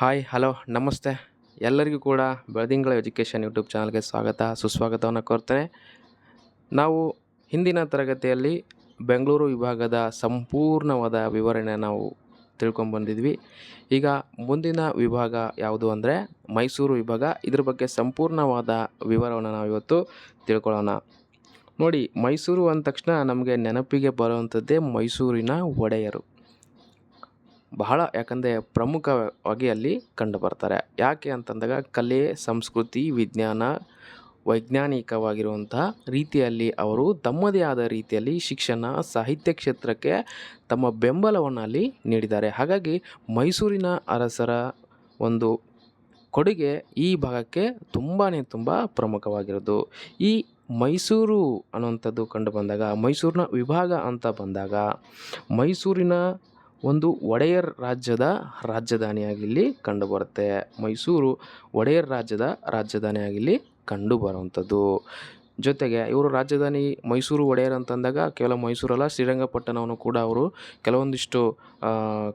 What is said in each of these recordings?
Hi, hello, ನಮಸ್ತೆ. ಎಲ್ಲರಿಗೂ ಕೂಡ ಬೆಳದಿಂಗಳ ಎಜುಕೇಷನ್ ಯೂಟ್ಯೂಬ್ ಚಾನಲ್ಗೆ ಸ್ವಾಗತ, ಸುಸ್ವಾಗತವನ್ನು ಕೋರ್ತೇನೆ ನಾವು ಹಿಂದಿನ ತರಗತಿಯಲ್ಲಿ ಬೆಂಗಳೂರು ವಿಭಾಗದ ಸಂಪೂರ್ಣವಾದ ವಿವರಣೆ ನಾವು ತಿಳ್ಕೊಂಬಂದಿದ್ವಿ ಈಗ ಮುಂದಿನ ವಿಭಾಗ ಯಾವುದು ಅಂದರೆ ಮೈಸೂರು ವಿಭಾಗ. ಇದ್ರ ಬಗ್ಗೆ ಸಂಪೂರ್ಣವಾದ ವಿವರವನ್ನು ನಾವು ಇವತ್ತು ತಿಳ್ಕೊಳ್ಳೋಣ. ನೋಡಿ, ಮೈಸೂರು ಅಂದ ತಕ್ಷಣ ನಮಗೆ ನೆನಪಿಗೆ ಬರುವಂಥದ್ದೇ ಮೈಸೂರಿನ ಒಡೆಯರು. ಬಹಳ ಯಾಕಂದರೆ ಪ್ರಮುಖವಾಗಿ ಅಲ್ಲಿ ಕಂಡುಬರ್ತಾರೆ ಯಾಕೆ ಅಂತಂದಾಗ ಕಲೆ, ಸಂಸ್ಕೃತಿ, ವಿಜ್ಞಾನ, ವೈಜ್ಞಾನಿಕವಾಗಿರುವಂತಹ ರೀತಿಯಲ್ಲಿ ಅವರು ತಮ್ಮದೇ ಆದ ರೀತಿಯಲ್ಲಿ ಶಿಕ್ಷಣ, ಸಾಹಿತ್ಯ ಕ್ಷೇತ್ರಕ್ಕೆ ತಮ್ಮ ಬೆಂಬಲವನ್ನು ಅಲ್ಲಿ ನೀಡಿದ್ದಾರೆ. ಹಾಗಾಗಿ ಮೈಸೂರಿನ ಅರಸರ ಒಂದು ಕೊಡುಗೆ ಈ ಭಾಗಕ್ಕೆ ತುಂಬಾ ತುಂಬ ಪ್ರಮುಖವಾಗಿರೋದು. ಈ ಮೈಸೂರು ಅನ್ನುವಂಥದ್ದು ಕಂಡು ಬಂದಾಗ, ಮೈಸೂರಿನ ವಿಭಾಗ ಅಂತ ಬಂದಾಗ, ಮೈಸೂರಿನ ಒಂದು ಒಡೆಯರ್ ರಾಜ್ಯದ ರಾಜಧಾನಿಯಾಗಿ ಇಲ್ಲಿ ಕಂಡುಬರುತ್ತೆ. ಮೈಸೂರು ಒಡೆಯರ್ ರಾಜ್ಯದ ರಾಜಧಾನಿಯಾಗಿ ಇಲ್ಲಿ ಕಂಡು ಬರುವಂಥದ್ದು ಜೊತೆಗೆ ಇವರು ರಾಜಧಾನಿ ಮೈಸೂರು ಒಡೆಯರು ಅಂತಂದಾಗ ಕೇವಲ ಮೈಸೂರಲ್ಲ, ಶ್ರೀರಂಗಪಟ್ಟಣವನ್ನು ಕೂಡ ಅವರು ಕೆಲವೊಂದಿಷ್ಟು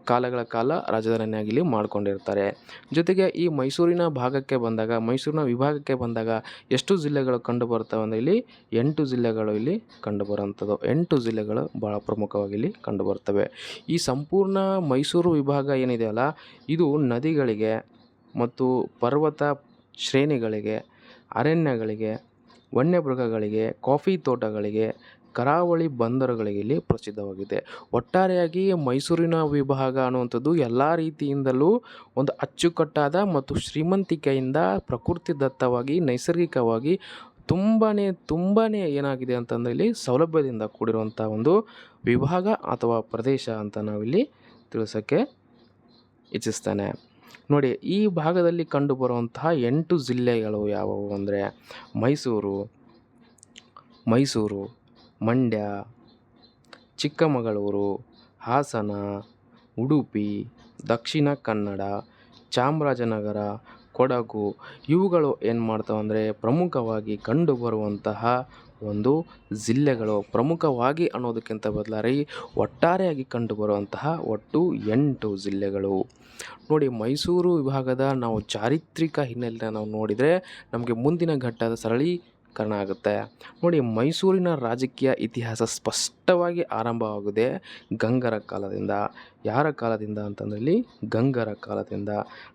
ಕಾಲಗಳ ಕಾಲ ರಾಜಧಾನಿಯಾಗಿ ಇಲ್ಲಿ ಮಾಡ್ಕೊಂಡಿರ್ತಾರೆ. ಜೊತೆಗೆ ಈ ಮೈಸೂರಿನ ಭಾಗಕ್ಕೆ ಬಂದಾಗ, ಮೈಸೂರಿನ ವಿಭಾಗಕ್ಕೆ ಬಂದಾಗ ಎಷ್ಟು ಜಿಲ್ಲೆಗಳು ಕಂಡು ಬರ್ತವೆ ಅಂದರೆ ಇಲ್ಲಿ ಎಂಟು ಜಿಲ್ಲೆಗಳು ಇಲ್ಲಿ ಕಂಡು ಬರುವಂಥದ್ದು ಎಂಟು ಜಿಲ್ಲೆಗಳು ಭಾಳ ಪ್ರಮುಖವಾಗಿ ಇಲ್ಲಿ ಕಂಡು ಬರ್ತವೆ ಈ ಸಂಪೂರ್ಣ ಮೈಸೂರು ವಿಭಾಗ ಏನಿದೆಯಲ್ಲ ಇದು ನದಿಗಳಿಗೆ ಮತ್ತು ಪರ್ವತ ಶ್ರೇಣಿಗಳಿಗೆ, ಅರಣ್ಯಗಳಿಗೆ ವನ್ಯಮೃಗಗಳಿಗೆ, ಕಾಫಿ ತೋಟಗಳಿಗೆ, ಕರಾವಳಿ ಬಂದರುಗಳಿಗೆ ಇಲ್ಲಿ ಪ್ರಸಿದ್ಧವಾಗಿದೆ. ಒಟ್ಟಾರೆಯಾಗಿ ಮೈಸೂರಿನ ವಿಭಾಗ ಅನ್ನುವಂಥದ್ದು ಎಲ್ಲ ರೀತಿಯಿಂದಲೂ ಒಂದು ಅಚ್ಚುಕಟ್ಟಾದ ಮತ್ತು ಶ್ರೀಮಂತಿಕೆಯಿಂದ ಪ್ರಕೃತಿದತ್ತವಾಗಿ ನೈಸರ್ಗಿಕವಾಗಿ ತುಂಬಾ ತುಂಬಾ ಏನಾಗಿದೆ ಅಂತಂದರೆ ಇಲ್ಲಿ ಸೌಲಭ್ಯದಿಂದ ಕೂಡಿರುವಂಥ ಒಂದು ವಿಭಾಗ ಅಥವಾ ಪ್ರದೇಶ ಅಂತ ನಾವಿಲ್ಲಿ ತಿಳಿಸೋಕ್ಕೆ ಇಚ್ಛಿಸ್ತೇನೆ. ನೋಡಿ, ಈ ಭಾಗದಲ್ಲಿ ಕಂಡುಬರುವಂತಹ ಎಂಟು ಜಿಲ್ಲೆಗಳು ಯಾವುವು ಅಂದರೆ ಮೈಸೂರು ಮೈಸೂರು, ಮಂಡ್ಯ, ಚಿಕ್ಕಮಗಳೂರು, ಹಾಸನ, ಉಡುಪಿ, ದಕ್ಷಿಣ ಕನ್ನಡ, ಚಾಮರಾಜನಗರ, ಕೊಡಗು. ಇವುಗಳು ಏನು ಮಾಡ್ತಾವೆ ಅಂದರೆ ಪ್ರಮುಖವಾಗಿ ಕಂಡುಬರುವಂತಹ ಒಂದು ಜಿಲ್ಲೆಗಳು ಪ್ರಮುಖವಾಗಿ ಅನ್ನೋದಕ್ಕಿಂತ ಬದಲಾಗಿ ಒಟ್ಟಾರೆಯಾಗಿ ಕಂಡುಬರುವಂತಹ ಒಟ್ಟು ಎಂಟು ಜಿಲ್ಲೆಗಳು. ನೋಡಿ ಮೈಸೂರು ವಿಭಾಗದ ನಾವು ಚಾರಿತ್ರಿಕ ಹಿನ್ನೆಲೆಯನ್ನು ನಾವು ನೋಡಿದರೆ ನಮಗೆ ಮುಂದಿನ ಘಟ್ಟದ ಸರಳೀಕರಣ ಆಗುತ್ತೆ. ನೋಡಿ ಮೈಸೂರಿನ ರಾಜಕೀಯ ಇತಿಹಾಸ ಸ್ಪಷ್ಟವಾಗಿ ಆರಂಭವಾಗಿದೆ ಗಂಗರ ಕಾಲದಿಂದ. ಯಾರ ಕಾಲದಿಂದ ಅಂತಂದರಲ್ಲಿ ಗಂಗರ ಕಾಲದಿಂದ.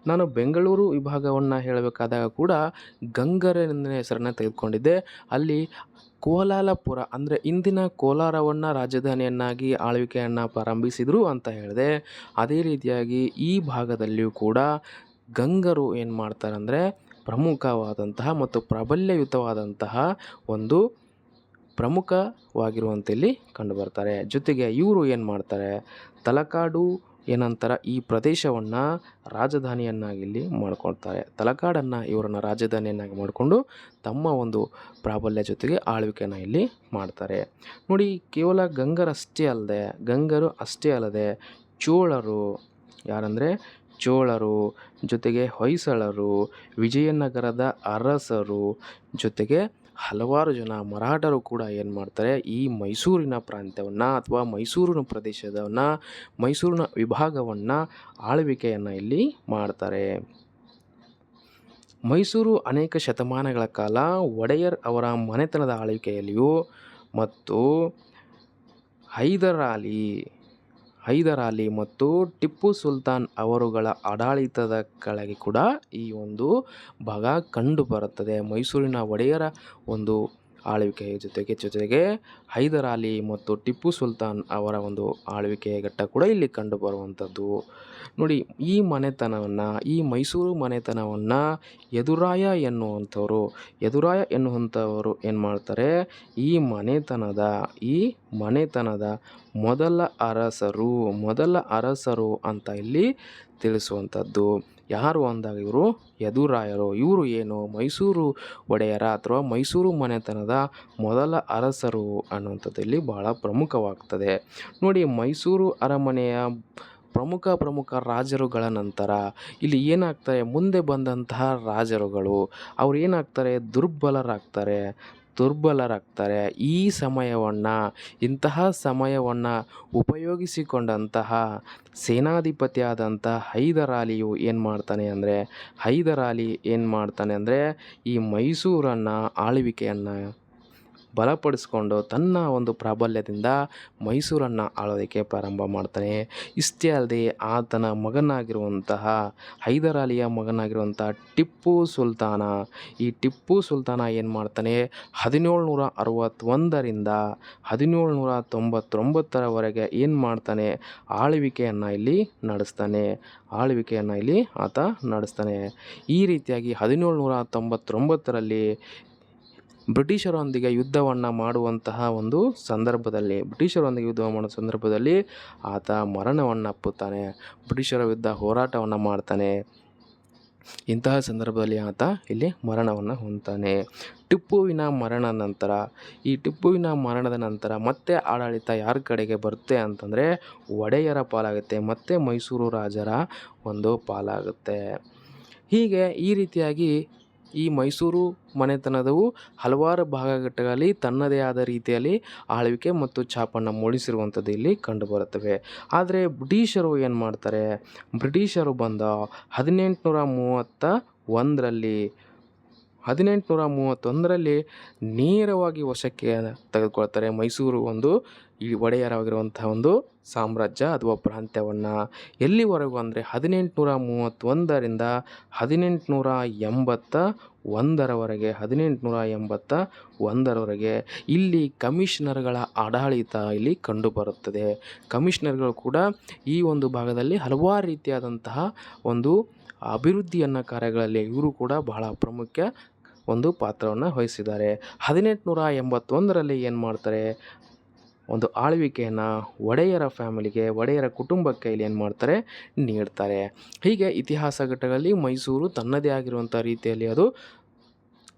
ನಾನು ಬೆಂಗಳೂರು ವಿಭಾಗವನ್ನು ಹೇಳಬೇಕಾದಾಗ ಕೂಡ ಗಂಗರ ಹೆಸರನ್ನು ತೆಗೆದುಕೊಂಡಿದ್ದೆ. ಅಲ್ಲಿ ಕೋಲಾಲಪುರ ಅಂದರೆ ಇಂದಿನ ಕೋಲಾರವನ್ನು ರಾಜಧಾನಿಯನ್ನಾಗಿ ಆಳ್ವಿಕೆಯನ್ನು ಪ್ರಾರಂಭಿಸಿದರು ಅಂತ ಹೇಳಿದೆ. ಅದೇ ರೀತಿಯಾಗಿ ಈ ಭಾಗದಲ್ಲಿಯೂ ಕೂಡ ಗಂಗರು ಏನು ಮಾಡ್ತಾರೆ ಅಂದರೆ ಪ್ರಮುಖವಾದಂತಹ ಮತ್ತು ಪ್ರಾಬಲ್ಯಯುತವಾದಂತಹ ಒಂದು ಪ್ರಮುಖವಾಗಿರುವಂತೆ ಇಲ್ಲಿ ಕಂಡುಬರ್ತಾರೆ ಜೊತೆಗೆ ಇವರು ಏನು ಮಾಡ್ತಾರೆ? ತಲಕಾಡು ಏನಂತಾರೆ ಈ ಪ್ರದೇಶವನ್ನು ರಾಜಧಾನಿಯನ್ನಾಗಿ ಇಲ್ಲಿ ಮಾಡ್ಕೊಳ್ತಾರೆ. ತಲಕಾಡನ್ನು ಇವರನ್ನು ರಾಜಧಾನಿಯನ್ನಾಗಿ ಮಾಡಿಕೊಂಡು ತಮ್ಮ ಒಂದು ಪ್ರಾಬಲ್ಯ ಜೊತೆಗೆ ಆಳ್ವಿಕೆಯನ್ನು ಇಲ್ಲಿ ಮಾಡ್ತಾರೆ. ನೋಡಿ, ಕೇವಲ ಗಂಗರಷ್ಟೇ ಅಲ್ಲದೆ, ಗಂಗರು ಅಷ್ಟೇ ಅಲ್ಲದೆ ಚೋಳರು ಯಾರಂದರೆ ಚೋಳರು, ಜೊತೆಗೆ ಹೊಯ್ಸಳರು, ವಿಜಯನಗರದ ಅರಸರು ಜೊತೆಗೆ ಹಲವಾರು ಜನ ಮರಾಠರು ಕೂಡ ಏನು ಮಾಡ್ತಾರೆ, ಈ ಮೈಸೂರಿನ ಪ್ರಾಂತ್ಯವನ್ನು ಅಥವಾ ಮೈಸೂರಿನ ಪ್ರದೇಶವನ್ನು ಮೈಸೂರಿನ ವಿಭಾಗವನ್ನು ಆಳ್ವಿಕೆಯನ್ನು ಇಲ್ಲಿ ಮಾಡ್ತಾರೆ. ಮೈಸೂರು ಅನೇಕ ಶತಮಾನಗಳ ಕಾಲ ಒಡೆಯರ್ ಅವರ ಮನೆತನದ ಆಳ್ವಿಕೆಯಲ್ಲಿಯೂ ಮತ್ತು ಹೈದರಾಲಿ ಹೈದರಾಲಿ ಮತ್ತು ಟಿಪ್ಪು ಸುಲ್ತಾನ್ ಅವರುಗಳ ಆಡಳಿತದ ಕೆಳಗೆ ಕೂಡ ಈ ಒಂದು ಭಾಗ ಕಂಡು ಬರುತ್ತದೆ ಮೈಸೂರಿನ ಒಡೆಯರ ಒಂದು ಆಳ್ವಿಕೆಯ ಜೊತೆಗೆ ಜೊತೆಗೆ ಹೈದರಾಲಿ ಮತ್ತು ಟಿಪ್ಪು ಸುಲ್ತಾನ್ ಅವರ ಒಂದು ಆಳ್ವಿಕೆಯ ಘಟ್ಟ ಕೂಡ ಇಲ್ಲಿ ಕಂಡು ಬರುವಂಥದ್ದು ನೋಡಿ, ಈ ಮನೆತನವನ್ನು, ಈ ಮೈಸೂರು ಮನೆತನವನ್ನು ಎದುರಾಯ ಎನ್ನುವಂಥವರು ಎದುರಾಯ ಎನ್ನುವಂಥವರು ಏನು ಮಾಡ್ತಾರೆ? ಈ ಮನೆತನದ ಈ ಮನೆತನದ ಮೊದಲ ಅರಸರು ಮೊದಲ ಅರಸರು ಅಂತ ಇಲ್ಲಿ ತಿಳಿಸುವಂಥದ್ದು. ಯಾರು ಅಂದಾಗ ಇವರು ಯದುರಾಯರು. ಇವರು ಏನು? ಮೈಸೂರು ಒಡೆಯರ ಅಥವಾ ಮೈಸೂರು ಮನೆತನದ ಮೊದಲ ಅರಸರು ಅನ್ನುವಂಥದ್ದಲ್ಲಿ ಬಹಳ ಪ್ರಮುಖವಾಗ್ತದೆ. ನೋಡಿ, ಮೈಸೂರು ಅರಮನೆಯ ಪ್ರಮುಖ ಪ್ರಮುಖ ರಾಜರುಗಳ ನಂತರ ಇಲ್ಲಿ ಏನಾಗ್ತಾರೆ? ಮುಂದೆ ಬಂದಂತಹ ರಾಜರುಗಳು. ಅವ್ರು ಏನಾಗ್ತಾರೆ? ದುರ್ಬಲರಾಗ್ತಾರೆ. ದುರ್ಬಲರಾಗ್ತಾರೆ. ಈ ಸಮಯವನ್ನು, ಇಂತಹ ಸಮಯವನ್ನು ಉಪಯೋಗಿಸಿಕೊಂಡಂತಹ ಸೇನಾಧಿಪತಿಯಾದಂಥ ಹೈದರಾಲಿಯು ಏನು ಮಾಡ್ತಾನೆ ಅಂದರೆ, ಹೈದರಾಲಿ ಏನು ಮಾಡ್ತಾನೆ ಅಂದರೆ, ಈ ಮೈಸೂರನ್ನು ಆಳ್ವಿಕೆಯನ್ನು ಬಲಪಡಿಸ್ಕೊಂಡು ತನ್ನ ಒಂದು ಪ್ರಾಬಲ್ಯದಿಂದ ಮೈಸೂರನ್ನು ಆಳೋದಕ್ಕೆ ಪ್ರಾರಂಭ ಮಾಡ್ತಾನೆ. ಇಷ್ಟೇ ಅಲ್ಲದೆ ಆತನ ಮಗನಾಗಿರುವಂತಹ ಹೈದರಾಲಿಯ ಮಗನಾಗಿರುವಂಥ ಟಿಪ್ಪು ಸುಲ್ತಾನ. ಈ ಟಿಪ್ಪು ಸುಲ್ತಾನ ಏನು ಮಾಡ್ತಾನೆ? ಹದಿನೇಳುನೂರ ಅರವತ್ತೊಂದರಿಂದ ಹದಿನೇಳುನೂರ ತೊಂಬತ್ತೊಂಬತ್ತರವರೆಗೆ ಏನು ಮಾಡ್ತಾನೆ? ಆಳ್ವಿಕೆಯನ್ನು ಇಲ್ಲಿ ನಡೆಸ್ತಾನೆ. ಆಳ್ವಿಕೆಯನ್ನು ಇಲ್ಲಿ ಆತ ನಡೆಸ್ತಾನೆ. ಈ ರೀತಿಯಾಗಿ ಹದಿನೇಳುನೂರ ತೊಂಬತ್ತೊಂಬತ್ತರಲ್ಲಿ ಬ್ರಿಟಿಷರೊಂದಿಗೆ ಯುದ್ಧವನ್ನು ಮಾಡುವಂತಹ ಒಂದು ಸಂದರ್ಭದಲ್ಲಿ, ಬ್ರಿಟಿಷರೊಂದಿಗೆ ಯುದ್ಧ ಮಾಡುವ ಸಂದರ್ಭದಲ್ಲಿ ಆತ ಮರಣವನ್ನಪ್ಪುತ್ತಾನೆ ಬ್ರಿಟಿಷರ ವಿರುದ್ಧ ಹೋರಾಟವನ್ನು ಮಾಡ್ತಾನೆ. ಇಂತಹ ಸಂದರ್ಭದಲ್ಲಿ ಆತ ಇಲ್ಲಿ ಮರಣವನ್ನು ಹೊಂದ್ತಾನೆ. ಟಿಪ್ಪುವಿನ ಮರಣ ನಂತರ, ಈ ಟಿಪ್ಪುವಿನ ಮರಣದ ನಂತರ ಮತ್ತೆ ಆಡಳಿತ ಯಾರ ಕಡೆಗೆ ಬರುತ್ತೆ ಅಂತಂದರೆ ಒಡೆಯರ ಪಾಲಾಗುತ್ತೆ, ಮತ್ತೆ ಮೈಸೂರು ರಾಜರ ಒಂದು ಪಾಲಾಗುತ್ತೆ. ಹೀಗೆ ಈ ರೀತಿಯಾಗಿ ಈ ಮೈಸೂರು ಮನೆತನದವು ಹಲವಾರು ಭಾಗಘಟ್ಟಗಳಲ್ಲಿ ತನ್ನದೇ ಆದ ರೀತಿಯಲ್ಲಿ ಆಳ್ವಿಕೆ ಮತ್ತು ಛಾಪನ್ನು ಮೂಡಿಸಿರುವಂಥದ್ದು ಇಲ್ಲಿ ಕಂಡುಬರುತ್ತವೆ. ಆದರೆ ಬ್ರಿಟಿಷರು ಏನು ಮಾಡ್ತಾರೆ? ಬ್ರಿಟಿಷರು ಬಂದ ಹದಿನೆಂಟುನೂರ ಮೂವತ್ತ ಒಂದರಲ್ಲಿ ಹದಿನೆಂಟುನೂರ ಮೂವತ್ತೊಂದರಲ್ಲಿ ನೇರವಾಗಿ ವಶಕ್ಕೆ ತೆಗೆದುಕೊಳ್ತಾರೆ ಮೈಸೂರು ಒಂದು ಈ ಒಡೆಯರಾಗಿರುವಂಥ ಒಂದು ಸಾಮ್ರಾಜ್ಯ ಅಥವಾ ಪ್ರಾಂತ್ಯವನ್ನು. ಎಲ್ಲಿವರೆಗೂ ಅಂದರೆ ಹದಿನೆಂಟುನೂರ ಮೂವತ್ತೊಂದರಿಂದ ಹದಿನೆಂಟುನೂರ ಎಂಬತ್ತ ಒಂದರವರೆಗೆ, ಹದಿನೆಂಟುನೂರ ಎಂಬತ್ತ ಒಂದರವರೆಗೆ ಇಲ್ಲಿ ಕಮಿಷನರ್ಗಳ ಆಡಳಿತ ಇಲ್ಲಿ ಕಂಡುಬರುತ್ತದೆ. ಕಮಿಷನರ್ಗಳು ಕೂಡ ಈ ಒಂದು ಭಾಗದಲ್ಲಿ ಹಲವಾರು ರೀತಿಯಾದಂತಹ ಒಂದು ಅಭಿವೃದ್ಧಿಯನ್ನು ಕಾರ್ಯಗಳಲ್ಲಿ ಇವರು ಕೂಡ ಬಹಳ ಪ್ರಮುಖ ಒಂದು ಪಾತ್ರವನ್ನು ವಹಿಸಿದ್ದಾರೆ. ಹದಿನೆಂಟುನೂರ ಎಂಬತ್ತೊಂದರಲ್ಲಿ ಏನು ಮಾಡ್ತಾರೆ? ಒಂದು ಆಳ್ವಿಕೆಯನ್ನು ಒಡೆಯರ ಫ್ಯಾಮಿಲಿಗೆ, ಒಡೆಯರ ಕುಟುಂಬಕ್ಕೆ ಇಲ್ಲಿ ಏನು ಮಾಡ್ತಾರೆ? ನೀಡ್ತಾರೆ. ಹೀಗೆ ಇತಿಹಾಸ ಘಟ್ಟಗಳಲ್ಲಿ ಮೈಸೂರು ತನ್ನದೇ ಆಗಿರುವಂಥ ರೀತಿಯಲ್ಲಿ ಅದು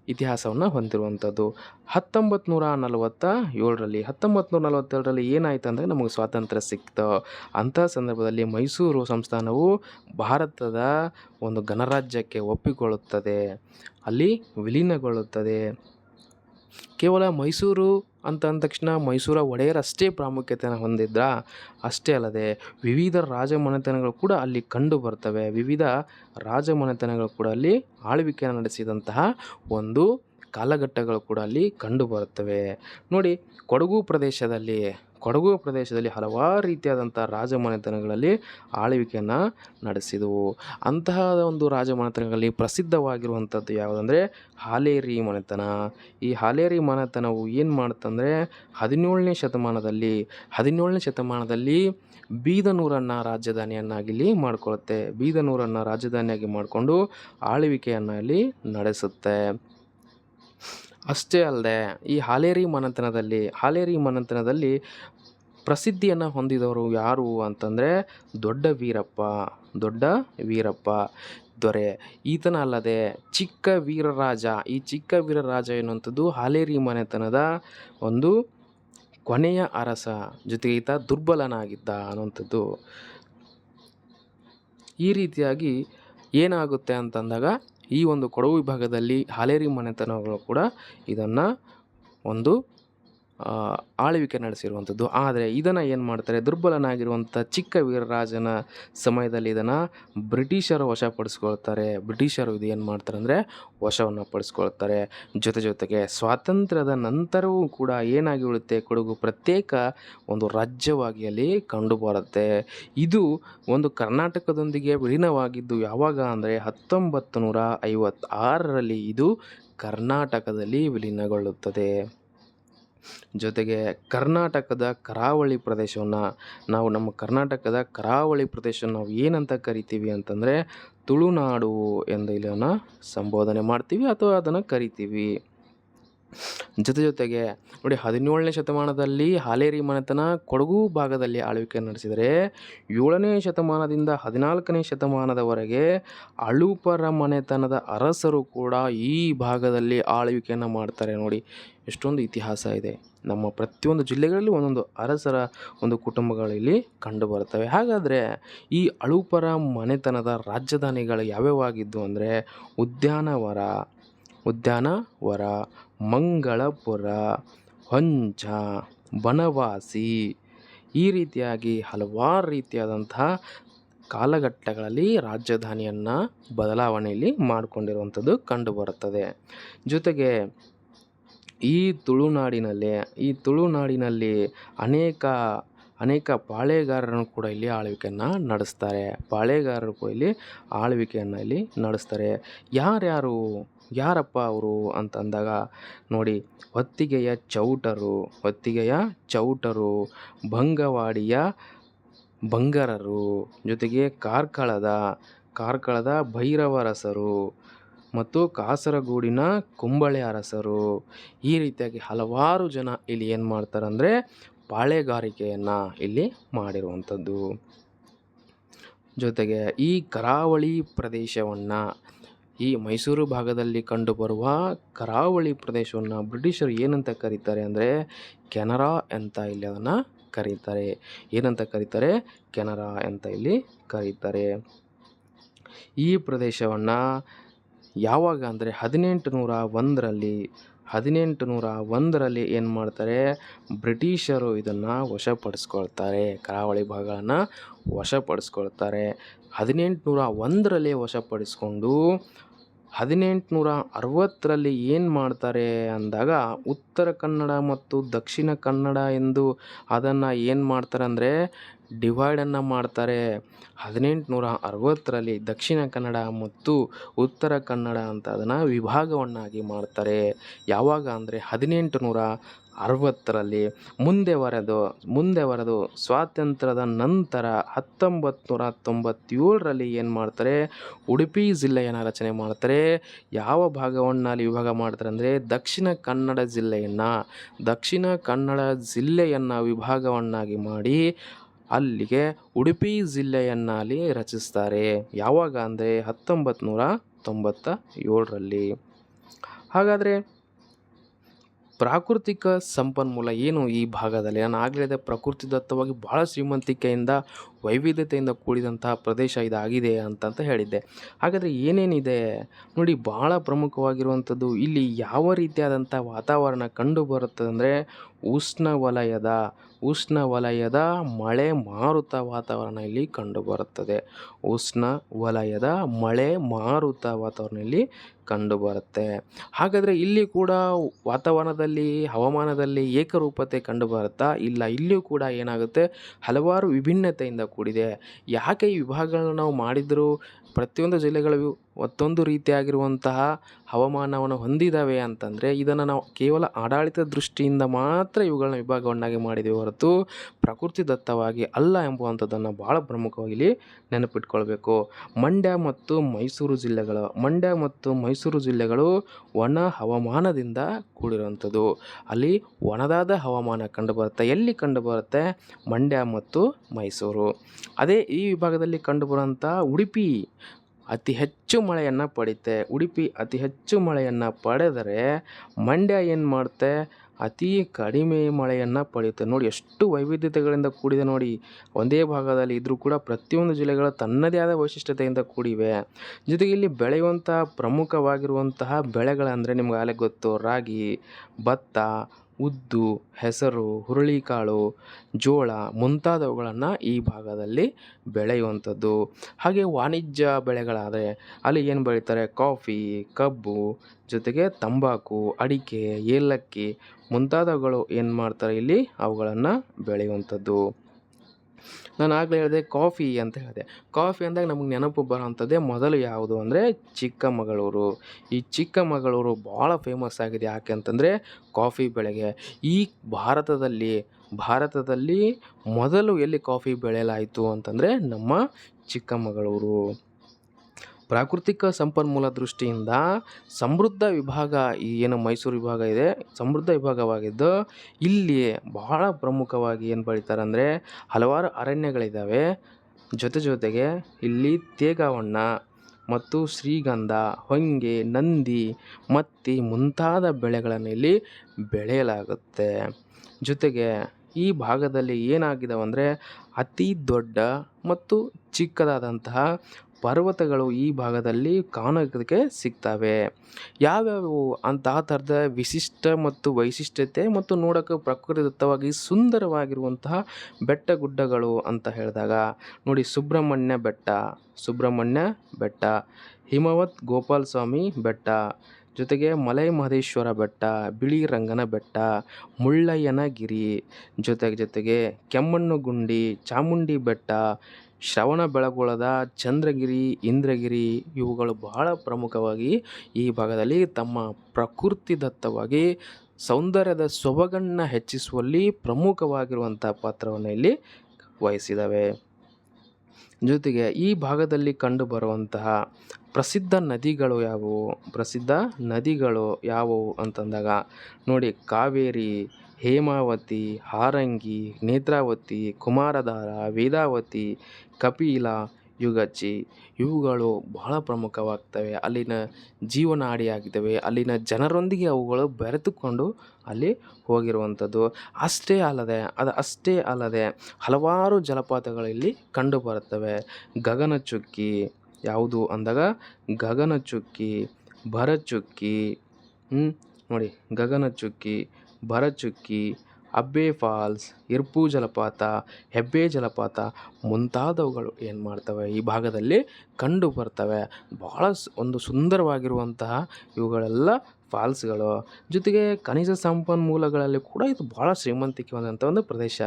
ಇತಿಹಾಸವನ್ನು ಹೊಂದಿರುವಂಥದ್ದು ಹತ್ತೊಂಬತ್ತು ನೂರ ನಲವತ್ತ ಏಳರಲ್ಲಿ ಹತ್ತೊಂಬತ್ತು ನೂರ ನಲವತ್ತೇಳರಲ್ಲಿ ಏನಾಯ್ತು ಅಂದರೆ ನಮಗೆ ಸ್ವಾತಂತ್ರ್ಯ ಸಿಕ್ತು. ಅಂಥ ಸಂದರ್ಭದಲ್ಲಿ ಮೈಸೂರು ಸಂಸ್ಥಾನವು ಭಾರತದ ಒಂದು ಗಣರಾಜ್ಯಕ್ಕೆ ಒಪ್ಪಿಕೊಳ್ಳುತ್ತದೆ. ಅಲ್ಲಿ ವಿಲೀನಗೊಳ್ಳುತ್ತದೆ. ಕೇವಲ ಮೈಸೂರು ಅಂತ ಅಂದ ತಕ್ಷಣ ಮೈಸೂರ ಒಡೆಯರಷ್ಟೇ ಪ್ರಾಮುಖ್ಯತೆಯನ್ನು ಹೊಂದಿದ್ರ. ಅಷ್ಟೇ ಅಲ್ಲದೆ ವಿವಿಧ ರಾಜಮನೆತನಗಳು ಕೂಡ ಅಲ್ಲಿ ಕಂಡು ಬರ್ತವೆ. ವಿವಿಧ ರಾಜಮನೆತನಗಳು ಕೂಡ ಅಲ್ಲಿ ಆಳ್ವಿಕೆಯನ್ನು ನಡೆಸಿದಂತಹ ಒಂದು ಕಾಲಘಟ್ಟಗಳು ಕೂಡ ಅಲ್ಲಿ ಕಂಡು ಬರುತ್ತವೆ. ನೋಡಿ ಕೊಡಗು ಪ್ರದೇಶದಲ್ಲಿ ಕೊಡಗು ಪ್ರದೇಶದಲ್ಲಿ ಹಲವಾರು ರೀತಿಯಾದಂಥ ರಾಜಮನೆತನಗಳಲ್ಲಿ ಆಳ್ವಿಕೆಯನ್ನು ನಡೆಸಿದವು. ಅಂತಹ ಒಂದು ರಾಜಮನೆತನಗಳಲ್ಲಿ ಪ್ರಸಿದ್ಧವಾಗಿರುವಂಥದ್ದು ಯಾವುದಂದರೆ ಹಾಲೇರಿ ಮನೆತನ. ಈ ಹಾಲೇರಿ ಮನೆತನವು ಏನು ಮಾಡುತ್ತಂದರೆ ಹದಿನೇಳನೇ ಶತಮಾನದಲ್ಲಿ ಹದಿನೇಳನೇ ಶತಮಾನದಲ್ಲಿ ಬೀದನೂರನ್ನು ರಾಜಧಾನಿಯನ್ನಾಗಿಲ್ಲಿ ಮಾಡಿಕೊಳ್ಳುತ್ತೆ. ಬೀದನೂರನ್ನು ರಾಜಧಾನಿಯಾಗಿ ಮಾಡಿಕೊಂಡು ಆಳ್ವಿಕೆಯನ್ನು ಇಲ್ಲಿ ನಡೆಸುತ್ತೆ. ಅಷ್ಟೇ ಅಲ್ಲದೆ ಈ ಹಾಲೇರಿ ಮನೆತನದಲ್ಲಿ ಹಾಲೇರಿ ಮನೆತನದಲ್ಲಿ ಪ್ರಸಿದ್ಧಿಯನ್ನು ಹೊಂದಿದವರು ಯಾರು ಅಂತಂದರೆ ದೊಡ್ಡ ವೀರಪ್ಪ ದೊಡ್ಡ ವೀರಪ್ಪ ದೊರೆ. ಈತನ ಅಲ್ಲದೆ ಚಿಕ್ಕ ವೀರರಾಜ. ಈ ಚಿಕ್ಕ ವೀರರಾಜ ಎನ್ನುವಂಥದ್ದು ಹಾಲೇರಿ ಮನೆತನದ ಒಂದು ಕೊನೆಯ ಅರಸ. ಜೊತೆಗೆ ಈತ ದುರ್ಬಲನಾಗಿದ್ದ ಅನ್ನುವಂಥದ್ದು. ಈ ರೀತಿಯಾಗಿ ಏನಾಗುತ್ತೆ ಅಂತಂದಾಗ ಈ ಒಂದು ಕೊಡಗು ವಿಭಾಗದಲ್ಲಿ ಹಾಲೇರಿ ಮನೆತನಗಳು ಕೂಡ ಇದನ್ನು ಒಂದು ಆಳ್ವಿಕೆ ನಡೆಸಿರುವಂಥದ್ದು. ಆದರೆ ಇದನ್ನು ಏನು ಮಾಡ್ತಾರೆ? ದುರ್ಬಲನಾಗಿರುವಂಥ ಚಿಕ್ಕ ವೀರರಾಜನ ಸಮಯದಲ್ಲಿ ಇದನ್ನು ಬ್ರಿಟಿಷರು ವಶಪಡಿಸ್ಕೊಳ್ತಾರೆ. ಬ್ರಿಟಿಷರು ಇದು ಏನು ಮಾಡ್ತಾರೆ ಅಂದರೆ ವಶವನ್ನು ಪಡಿಸ್ಕೊಳ್ತಾರೆ. ಜೊತೆ ಜೊತೆಗೆ ಸ್ವಾತಂತ್ರ್ಯದ ನಂತರವೂ ಕೂಡ ಏನಾಗಿ ಉಳುತ್ತೆ ಕೊಡಗು ಪ್ರತ್ಯೇಕ ಒಂದು ರಾಜ್ಯವಾಗಿ ಅಲ್ಲಿ ಕಂಡುಬರುತ್ತೆ ಇದು ಒಂದು ಕರ್ನಾಟಕದೊಂದಿಗೆ ವಿಲೀನವಾಗಿದ್ದು ಯಾವಾಗ ಅಂದರೆ ಹತ್ತೊಂಬತ್ತು ನೂರ ಐವತ್ತಾರರಲ್ಲಿ ಇದು ಕರ್ನಾಟಕದಲ್ಲಿ ವಿಲೀನಗೊಳ್ಳುತ್ತದೆ. ಜೊತೆಗೆ ಕರ್ನಾಟಕದ ಕರಾವಳಿ ಪ್ರದೇಶವನ್ನು ನಾವು ನಮ್ಮ ಕರ್ನಾಟಕದ ಕರಾವಳಿ ಪ್ರದೇಶ ನಾವು ಏನಂತ ಕರಿತೀವಿ ಅಂತಂದರೆ ತುಳುನಾಡು ಎಂದು ಇಲ್ಲನ್ನು ಸಂಬೋಧನೆ ಮಾಡ್ತೀವಿ ಅಥವಾ ಅದನ್ನು ಕರಿತೀವಿ. ಜೊತೆ ಜೊತೆಗೆ ನೋಡಿ ಹದಿನೇಳನೇ ಶತಮಾನದಲ್ಲಿ ಹಾಲೇರಿ ಮನೆತನ ಕೊಡಗು ಭಾಗದಲ್ಲಿ ಆಳ್ವಿಕೆ ನಡೆಸಿದರೆ ಏಳನೇ ಶತಮಾನದಿಂದ ಹದಿನಾಲ್ಕನೇ ಶತಮಾನದವರೆಗೆ ಅಳುಪರ ಮನೆತನದ ಅರಸರು ಕೂಡ ಈ ಭಾಗದಲ್ಲಿ ಆಳ್ವಿಕೆಯನ್ನು ಮಾಡ್ತಾರೆ. ನೋಡಿ ಎಷ್ಟೊಂದು ಇತಿಹಾಸ ಇದೆ. ನಮ್ಮ ಪ್ರತಿಯೊಂದು ಜಿಲ್ಲೆಗಳಲ್ಲಿ ಒಂದೊಂದು ಅರಸರ ಒಂದು ಕುಟುಂಬಗಳಲ್ಲಿ ಕಂಡು ಬರ್ತವೆ ಹಾಗಾದರೆ ಈ ಅಳುಪರ ಮನೆತನದ ರಾಜಧಾನಿಗಳು ಯಾವ್ಯಾವಾಗಿದ್ದು ಅಂದರೆ ಉದ್ಯಾನವರ ಉದ್ಯಾನವರ ಮಂಗಳಪುರ, ಹೊಂಚ, ಬನವಾಸಿ ಈ ರೀತಿಯಾಗಿ ಹಲವಾರು ರೀತಿಯಾದಂತಹ ಕಾಲಘಟ್ಟಗಳಲ್ಲಿ ರಾಜಧಾನಿಯನ್ನು ಬದಲಾವಣೆಯಲ್ಲಿ ಮಾಡಿಕೊಂಡಿರುವಂಥದ್ದು ಕಂಡುಬರುತ್ತದೆ. ಜೊತೆಗೆ ಈ ತುಳುನಾಡಿನಲ್ಲಿ ಈ ತುಳುನಾಡಿನಲ್ಲಿ ಅನೇಕ ಅನೇಕ ಪಾಳೆಗಾರರನ್ನು ಕೂಡ ಇಲ್ಲಿ ಆಳ್ವಿಕೆಯನ್ನು ನಡೆಸ್ತಾರೆ. ಪಾಳೆಗಾರರು ಕೂಡ ಇಲ್ಲಿ ಆಳ್ವಿಕೆಯನ್ನು ಇಲ್ಲಿ ನಡೆಸ್ತಾರೆ. ಯಾರ್ಯಾರು ಯಾರಪ್ಪ ಅವರು ಅಂತಂದಾಗ ನೋಡಿ, ಹೊತ್ತಿಗೆಯ ಚೌಟರು ಹೊತ್ತಿಗೆಯ ಚೌಟರು, ಭಂಗವಾಡಿಯ ಬಂಗರರು ಜೊತೆಗೆ ಕಾರ್ಕಳದ ಕಾರ್ಕಳದ ಭೈರವರಸರು ಮತ್ತು ಕಾಸರಗೋಡಿನ ಕುಂಬಳೆ ಅರಸರು ಈ ರೀತಿಯಾಗಿ ಹಲವಾರು ಜನ ಇಲ್ಲಿ ಏನು ಮಾಡ್ತಾರೆ ಅಂದರೆ, ಪಾಳೆಗಾರಿಕೆಯನ್ನು ಇಲ್ಲಿ ಮಾಡಿರುವಂಥದ್ದು. ಜೊತೆಗೆ ಈ ಕರಾವಳಿ ಪ್ರದೇಶವನ್ನು ಈ ಮೈಸೂರು ಭಾಗದಲ್ಲಿ ಕಂಡುಬರುವ ಕರಾವಳಿ ಪ್ರದೇಶವನ್ನು ಬ್ರಿಟಿಷರು ಏನಂತ ಕರೀತಾರೆ ಅಂದರೆ ಕೆನರಾ ಅಂತ ಇಲ್ಲಿ ಅದನ್ನು ಕರೀತಾರೆ. ಏನಂತ ಕರೀತಾರೆ? ಕೆನರಾ ಅಂತ ಇಲ್ಲಿ ಕರೀತಾರೆ. ಈ ಪ್ರದೇಶವನ್ನು ಯಾವಾಗ ಅಂದರೆ ಹದಿನೆಂಟು ನೂರ ಒಂದರಲ್ಲಿ ಹದಿನೆಂಟು ನೂರ ಒಂದರಲ್ಲಿ ಏನು ಮಾಡ್ತಾರೆ? ಬ್ರಿಟಿಷರು ಇದನ್ನು ವಶಪಡಿಸ್ಕೊಳ್ತಾರೆ. ಕರಾವಳಿ ಭಾಗಗಳನ್ನು ವಶಪಡಿಸ್ಕೊಳ್ತಾರೆ. ಹದಿನೆಂಟುನೂರ ಒಂದರಲ್ಲಿ ವಶಪಡಿಸ್ಕೊಂಡು ಹದಿನೆಂಟುನೂರ ಅರವತ್ತರಲ್ಲಿ ಏನು ಮಾಡ್ತಾರೆ ಅಂದಾಗ ಉತ್ತರ ಕನ್ನಡ ಮತ್ತು ದಕ್ಷಿಣ ಕನ್ನಡ ಎಂದು ಅದನ್ನು ಏನು ಮಾಡ್ತಾರೆ ಅಂದರೆ ಡಿವೈಡನ್ನು ಮಾಡ್ತಾರೆ. ಹದಿನೆಂಟುನೂರ ಅರವತ್ತರಲ್ಲಿ ದಕ್ಷಿಣ ಕನ್ನಡ ಮತ್ತು ಉತ್ತರ ಕನ್ನಡ ಅಂತ ಅದನ್ನು ವಿಭಾಗವನ್ನಾಗಿ ಮಾಡ್ತಾರೆ. ಯಾವಾಗ ಅಂದರೆ ಹದಿನೆಂಟು ನೂರ ಅರವತ್ತರಲ್ಲಿ ಮುಂದೆ ಬರೆದು ಮುಂದೆ ಬರೆದು ಸ್ವಾತಂತ್ರ್ಯದ ನಂತರ ಹತ್ತೊಂಬತ್ತು ನೂರ ತೊಂಬತ್ತೇಳರಲ್ಲಿ ಏನು ಮಾಡ್ತಾರೆ? ಉಡುಪಿ ಜಿಲ್ಲೆಯನ್ನು ರಚನೆ ಮಾಡ್ತಾರೆ. ಯಾವ ಭಾಗವನ್ನು ಅಲ್ಲಿ ವಿಭಾಗ ಮಾಡ್ತಾರೆ ಅಂದರೆ ದಕ್ಷಿಣ ಕನ್ನಡ ಜಿಲ್ಲೆಯನ್ನು, ದಕ್ಷಿಣ ಕನ್ನಡ ಜಿಲ್ಲೆಯನ್ನು ವಿಭಾಗವನ್ನಾಗಿ ಮಾಡಿ ಅಲ್ಲಿಗೆ ಉಡುಪಿ ಜಿಲ್ಲೆಯನ್ನಾಲಿ ರಚಿಸ್ತಾರೆ. ಯಾವಾಗ ಅಂದರೆ ಹತ್ತೊಂಬತ್ತು ನೂರ ತೊಂಬತ್ತ ಏಳರಲ್ಲಿ ಹಾಗಾದರೆ ಪ್ರಾಕೃತಿಕ ಸಂಪನ್ಮೂಲ ಏನು ಈ ಭಾಗದಲ್ಲಿ? ನಾನು ಆಗಲೇ ಹೇಳಿದೆ ಪ್ರಕೃತಿ ದತ್ತವಾಗಿ ಭಾಳ ಶ್ರೀಮಂತಿಕೆಯಿಂದ, ವೈವಿಧ್ಯತೆಯಿಂದ ಕೂಡಿದಂತಹ ಪ್ರದೇಶ ಇದಾಗಿದೆ ಅಂತಂತ ಹೇಳಿದ್ದೆ. ಹಾಗಾದರೆ ಏನೇನಿದೆ? ನೋಡಿ ಭಾಳ ಪ್ರಮುಖವಾಗಿರುವಂಥದ್ದು ಇಲ್ಲಿ ಯಾವ ರೀತಿಯಾದಂಥ ವಾತಾವರಣ ಕಂಡು ಬರುತ್ತದೆ ಅಂದರೆ ಉಷ್ಣವಲಯದ ಉಷ್ಣವಲಯದ ಮಳೆ ಮಾರುತ ವಾತಾವರಣ ಇಲ್ಲಿ ಕಂಡುಬರುತ್ತದೆ. ಉಷ್ಣ ವಲಯದ ಮಳೆ ಮಾರುತ ವಾತಾವರಣ ಇಲ್ಲಿ ಕಂಡುಬರುತ್ತೆ. ಹಾಗಾದರೆ ಇಲ್ಲಿ ಕೂಡ ವಾತಾವರಣದಲ್ಲಿ, ಹವಾಮಾನದಲ್ಲಿ ಏಕರೂಪತೆ ಕಂಡುಬರುತ್ತಾ ಇಲ್ಲ? ಇಲ್ಲಿಯೂ ಕೂಡ ಏನಾಗುತ್ತೆ? ಹಲವಾರು ವಿಭಿನ್ನತೆಯಿಂದ ಕೂಡಿದೆ. ಯಾಕೆ ಈ ವಿಭಾಗಗಳನ್ನ ನಾವು ಮಾಡಿದರೂ? ಪ್ರತಿಯೊಂದು ಜಿಲ್ಲೆಗಳು ಮತ್ತೊಂದು ರೀತಿಯಾಗಿರುವಂತಹ ಹವಾಮಾನವನ್ನು ಹೊಂದಿದ್ದಾವೆ ಅಂತಂದರೆ ಇದನ್ನು ನಾವು ಕೇವಲ ಆಡಳಿತ ದೃಷ್ಟಿಯಿಂದ ಮಾತ್ರ ಇವುಗಳನ್ನ ವಿಭಾಗವನ್ನಾಗಿ ಮಾಡಿದೆ ಹೊರತು ಪ್ರಕೃತಿ ದತ್ತವಾಗಿ ಅಲ್ಲ ಎಂಬುವಂಥದ್ದನ್ನು ಭಾಳ ಪ್ರಮುಖವಾಗಿ ಇಲ್ಲಿ ನೆನಪಿಟ್ಕೊಳ್ಬೇಕು. ಮಂಡ್ಯ ಮತ್ತು ಮೈಸೂರು ಜಿಲ್ಲೆಗಳು, ಮಂಡ್ಯ ಮತ್ತು ಮೈಸೂರು ಜಿಲ್ಲೆಗಳು ಒಣ ಹವಾಮಾನದಿಂದ ಕೂಡಿರುವಂಥದ್ದು. ಅಲ್ಲಿ ಒಣದಾದ ಹವಾಮಾನ ಕಂಡುಬರುತ್ತೆ, ಎಲ್ಲಿ ಕಂಡುಬರುತ್ತೆ? ಮಂಡ್ಯ ಮತ್ತು ಮೈಸೂರು. ಅದೇ ಈ ವಿಭಾಗದಲ್ಲಿ ಕಂಡುಬರುವಂಥ ಉಡುಪಿ ಅತಿ ಹೆಚ್ಚು ಮಳೆಯನ್ನು ಪಡೆಯುತ್ತೆ ಉಡುಪಿ ಅತಿ ಹೆಚ್ಚು ಮಳೆಯನ್ನು ಪಡೆದರೆ ಮಂಡ್ಯ ಏನು ಮಾಡುತ್ತೆ ಅತಿ ಕಡಿಮೆ ಮಳೆಯನ್ನು ಪಡೆಯುತ್ತೆ ನೋಡಿ, ಎಷ್ಟು ವೈವಿಧ್ಯತೆಗಳಿಂದ ಕೂಡಿದೆ ನೋಡಿ. ಒಂದೇ ಭಾಗದಲ್ಲಿ ಇದ್ದರೂ ಕೂಡ ಪ್ರತಿಯೊಂದು ಜಿಲ್ಲೆಗಳು ತನ್ನದೇ ಆದ ವೈಶಿಷ್ಟ್ಯತೆಯಿಂದ ಕೂಡಿವೆ. ಜೊತೆಗೆ ಇಲ್ಲಿ ಬೆಳೆಯುವಂತಹ ಪ್ರಮುಖವಾಗಿರುವಂತಹ ಬೆಳೆಗಳಂದರೆ ನಿಮ್ಗೆ ಆಗಲೇ ಗೊತ್ತು. ರಾಗಿ, ಭತ್ತ ಉದ್ದು, ಹೆಸರು, ಹುರುಳಿಕಾಳು, ಜೋಳ ಮುಂತಾದವುಗಳನ್ನು ಈ ಭಾಗದಲ್ಲಿ ಬೆಳೆಯುವಂಥದ್ದು. ಹಾಗೆ ವಾಣಿಜ್ಯ ಬೆಳೆಗಳಾದರೆ ಅಲ್ಲಿ ಏನು ಬೆಳೀತಾರೆ? ಕಾಫಿ, ಕಬ್ಬು, ಜೊತೆಗೆ ತಂಬಾಕು, ಅಡಿಕೆ, ಏಲಕ್ಕಿ ಮುಂತಾದವುಗಳು ಏನು ಮಾಡ್ತಾರೆ ಇಲ್ಲಿ? ಅವುಗಳನ್ನು ಬೆಳೆಯುವಂಥದ್ದು. ನಾನು ಆಗಲೇ ಹೇಳಿದೆ ಕಾಫಿ ಅಂತ ಹೇಳಿದೆ. ಕಾಫಿ ಅಂದಾಗ ನಮಗೆ ನೆನಪು ಬರೋಂಥದ್ದೇ ಮೊದಲು ಯಾವುದು ಅಂದರೆ ಚಿಕ್ಕಮಗಳೂರು. ಈ ಚಿಕ್ಕಮಗಳೂರು ಭಾಳ ಫೇಮಸ್ ಆಗಿದೆ ಯಾಕೆ ಅಂತಂದರೆ ಕಾಫಿ ಬೆಳೆಗೆ. ಈ ಭಾರತದಲ್ಲಿ ಭಾರತದಲ್ಲಿ ಮೊದಲು ಎಲ್ಲಿ ಕಾಫಿ ಬೆಳೆಯಲಾಯಿತು ಅಂತಂದರೆ ನಮ್ಮ ಚಿಕ್ಕಮಗಳೂರು. ಪ್ರಾಕೃತಿಕ ಸಂಪನ್ಮೂಲ ದೃಷ್ಟಿಯಿಂದ ಸಮೃದ್ಧ ವಿಭಾಗ ಈ ಏನು ಮೈಸೂರು ವಿಭಾಗ ಇದೆ, ಸಮೃದ್ಧ ವಿಭಾಗವಾಗಿದ್ದು ಇಲ್ಲಿ ಬಹಳ ಪ್ರಮುಖವಾಗಿ ಏನು ಬೆಳೀತಾರೆ ಅಂದರೆ ಹಲವಾರು ಅರಣ್ಯಗಳಿದ್ದಾವೆ ಜೊತೆ ಜೊತೆಗೆ ಇಲ್ಲಿ ತೇಗವಣ್ಣ ಮತ್ತು ಶ್ರೀಗಂಧ, ಹೊಂಗೆ, ನಂದಿ, ಮತ್ತಿ ಮುಂತಾದ ಬೆಳೆಗಳನ್ನು ಇಲ್ಲಿ ಬೆಳೆಯಲಾಗುತ್ತೆ. ಜೊತೆಗೆ ಈ ಭಾಗದಲ್ಲಿ ಏನಾಗಿದೆ ಅಂದರೆ ಅತಿ ದೊಡ್ಡ ಮತ್ತು ಚಿಕ್ಕದಾದಂತಹ ಪರ್ವತಗಳು ಈ ಭಾಗದಲ್ಲಿ ಕಾಣೋದಕ್ಕೆ ಸಿಗ್ತವೆ. ಯಾವ್ಯಾವು ಅಂತ ಆ ಥರದ ವಿಶಿಷ್ಟ ಮತ್ತು ವೈಶಿಷ್ಟ್ಯತೆ ಮತ್ತು ನೋಡೋಕೆ ಪ್ರಕೃತಿದತ್ತವಾಗಿ ಸುಂದರವಾಗಿರುವಂತಹ ಬೆಟ್ಟ ಗುಡ್ಡಗಳು ಅಂತ ಹೇಳಿದಾಗ, ನೋಡಿ ಸುಬ್ರಹ್ಮಣ್ಯ ಬೆಟ್ಟ ಸುಬ್ರಹ್ಮಣ್ಯ ಬೆಟ್ಟ, ಹಿಮವತ್ ಗೋಪಾಲ ಸ್ವಾಮಿ ಬೆಟ್ಟ, ಜೊತೆಗೆ ಮಲೈ ಮಹದೇಶ್ವರ ಬೆಟ್ಟ ಬಿಳಿ ರಂಗನ ಬೆಟ್ಟ, ಮುಳ್ಳಯ್ಯನಗಿರಿ, ಜೊತೆಗೆ ಜೊತೆಗೆ ಕೆಮ್ಮಣ್ಣುಗುಂಡಿ, ಚಾಮುಂಡಿ ಬೆಟ್ಟ ಶ್ರವಣ ಬೆಳಗೊಳದ ಚಂದ್ರಗಿರಿ, ಇಂದ್ರಗಿರಿ ಇವುಗಳು ಬಹಳ ಪ್ರಮುಖವಾಗಿ ಈ ಭಾಗದಲ್ಲಿ ತಮ್ಮ ಪ್ರಕೃತಿದತ್ತವಾಗಿ ಸೌಂದರ್ಯದ ಸೊಬಗನ್ನು ಹೆಚ್ಚಿಸುವಲ್ಲಿ ಪ್ರಮುಖವಾಗಿರುವಂಥ ಪಾತ್ರವನ್ನು ಇಲ್ಲಿ ವಹಿಸಿದ್ದಾವೆ. ಜೊತೆಗೆ ಈ ಭಾಗದಲ್ಲಿ ಕಂಡುಬರುವಂತಹ ಪ್ರಸಿದ್ಧ ನದಿಗಳು ಯಾವುವು? ಪ್ರಸಿದ್ಧ ನದಿಗಳು ಯಾವುವು ಅಂತಂದಾಗ ನೋಡಿ, ಕಾವೇರಿ ಹೇಮಾವತಿ, ಹಾರಂಗಿ, ನೇತ್ರಾವತಿ, ಕುಮಾರಧಾರ, ವೇದಾವತಿ, ಕಪಿಲ, ಯುಗಚಿ ಇವುಗಳು ಬಹಳ ಪ್ರಮುಖವಾಗ್ತವೆ. ಅಲ್ಲಿನ ಜೀವನಾಡಿಯಾಗಿದ್ದಾವೆ. ಅಲ್ಲಿನ ಜನರೊಂದಿಗೆ ಅವುಗಳು ಬೆರೆತುಕೊಂಡು ಅಲ್ಲಿ ಹೋಗಿರುವಂಥದ್ದು. ಅಷ್ಟೇ ಅಲ್ಲದೆ, ಅದು ಅಷ್ಟೇ ಅಲ್ಲದೆ ಹಲವಾರು ಜಲಪಾತಗಳಲ್ಲಿ ಕಂಡುಬರುತ್ತವೆ. ಗಗನಚುಕ್ಕಿ ಯಾವುದು ಅಂದಾಗ? ಗಗನಚುಕ್ಕಿ, ಭರಚುಕ್ಕಿ ನೋಡಿ, ಗಗನಚುಕ್ಕಿ ಭರಚುಕ್ಕಿ ಅಬ್ಬೆ ಫಾಲ್ಸ್, ಇರ್ಪು ಜಲಪಾತ, ಹೆಬ್ಬೆ ಜಲಪಾತ ಮುಂತಾದವುಗಳು ಏನು ಮಾಡ್ತವೆ? ಈ ಭಾಗದಲ್ಲಿ ಕಂಡು ಬರ್ತವೆ. ಸ್ ಒಂದು ಸುಂದರವಾಗಿರುವಂತಹ ಇವುಗಳೆಲ್ಲ ಫಾಲ್ಸ್ಗಳು. ಜೊತೆಗೆ ಖನಿಜ ಸಂಪನ್ಮೂಲಗಳಲ್ಲಿ ಕೂಡ ಇದು ಭಾಳ ಶ್ರೀಮಂತಿಕೆಯಾದಂಥ ಒಂದು ಪ್ರದೇಶ.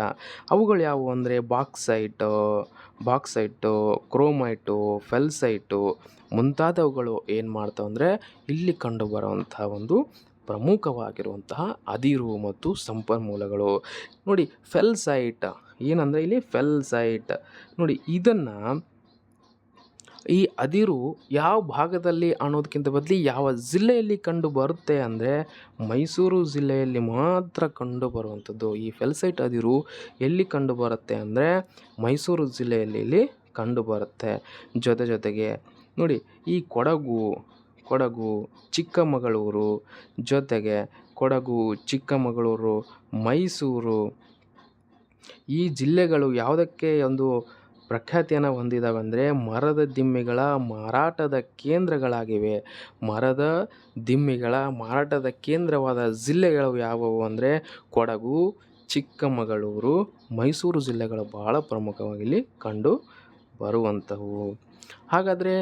ಅವುಗಳು ಯಾವುವು ಅಂದರೆ ಬಾಕ್ಸೈಟು ಬಾಕ್ಸೈಟು, ಕ್ರೋಮೈಟು, ಫೆಲ್ಸೈಟು ಮುಂತಾದವುಗಳು ಏನು ಮಾಡ್ತಾವೆ ಅಂದರೆ ಇಲ್ಲಿ ಕಂಡುಬರುವಂಥ ಒಂದು ಪ್ರಮುಖವಾಗಿರುವಂತಹ ಅದಿರು ಮತ್ತು ಸಂಪನ್ಮೂಲಗಳು. ನೋಡಿ, ಫೆಲ್ಸೈಟ್, ಏನಂದರೆ ಇಲ್ಲಿ ಫೆಲ್ಸೈಟ್. ನೋಡಿ, ಇದನ್ನು ಈ ಅದಿರು ಯಾವ ಭಾಗದಲ್ಲಿ ಅನ್ನೋದಕ್ಕಿಂತ ಬದಲಿ ಯಾವ ಜಿಲ್ಲೆಯಲ್ಲಿ ಕಂಡು ಬರುತ್ತೆ ಅಂದರೆ ಮೈಸೂರು ಜಿಲ್ಲೆಯಲ್ಲಿ ಮಾತ್ರ ಕಂಡು ಬರುವಂಥದ್ದು. ಈ ಫೆಲ್ಸೈಟ್ ಅದಿರು ಎಲ್ಲಿ ಕಂಡು ಬರುತ್ತೆ ಅಂದರೆ ಮೈಸೂರು ಜಿಲ್ಲೆಯಲ್ಲಿ ಇಲ್ಲಿ ಕಂಡು ಬರುತ್ತೆ. ಜೊತೆ ಜೊತೆಗೆ ನೋಡಿ, ಈ ಕೊಡಗು ಕೊಡಗು ಚಿಕ್ಕಮಗಳೂರು ಜೊತೆಗೆ ಕೊಡಗು ಚಿಕ್ಕಮಗಳೂರು, ಮೈಸೂರು. ಈ ಜಿಲ್ಲೆಗಳು ಯಾವುದಕ್ಕೆ ಒಂದು ಪ್ರಖ್ಯಾತಿಯನ್ನು ಹೊಂದಿದ್ದಾವೆ ಅಂದರೆ ಮರದ ದಿಮ್ಮಿಗಳ ಮಾರಾಟದ ಕೇಂದ್ರಗಳಾಗಿವೆ. ಮರದ ದಿಮ್ಮಿಗಳ ಮಾರಾಟದ ಕೇಂದ್ರವಾದ ಜಿಲ್ಲೆಗಳು ಯಾವುವು ಅಂದರೆ ಕೊಡಗು, ಚಿಕ್ಕಮಗಳೂರು, ಮೈಸೂರು ಜಿಲ್ಲೆಗಳು ಬಹಳ ಪ್ರಮುಖವಾಗಿ ಇಲ್ಲಿ ಕಂಡು ಬರುವಂಥವು ಹಾಗಾದರೆ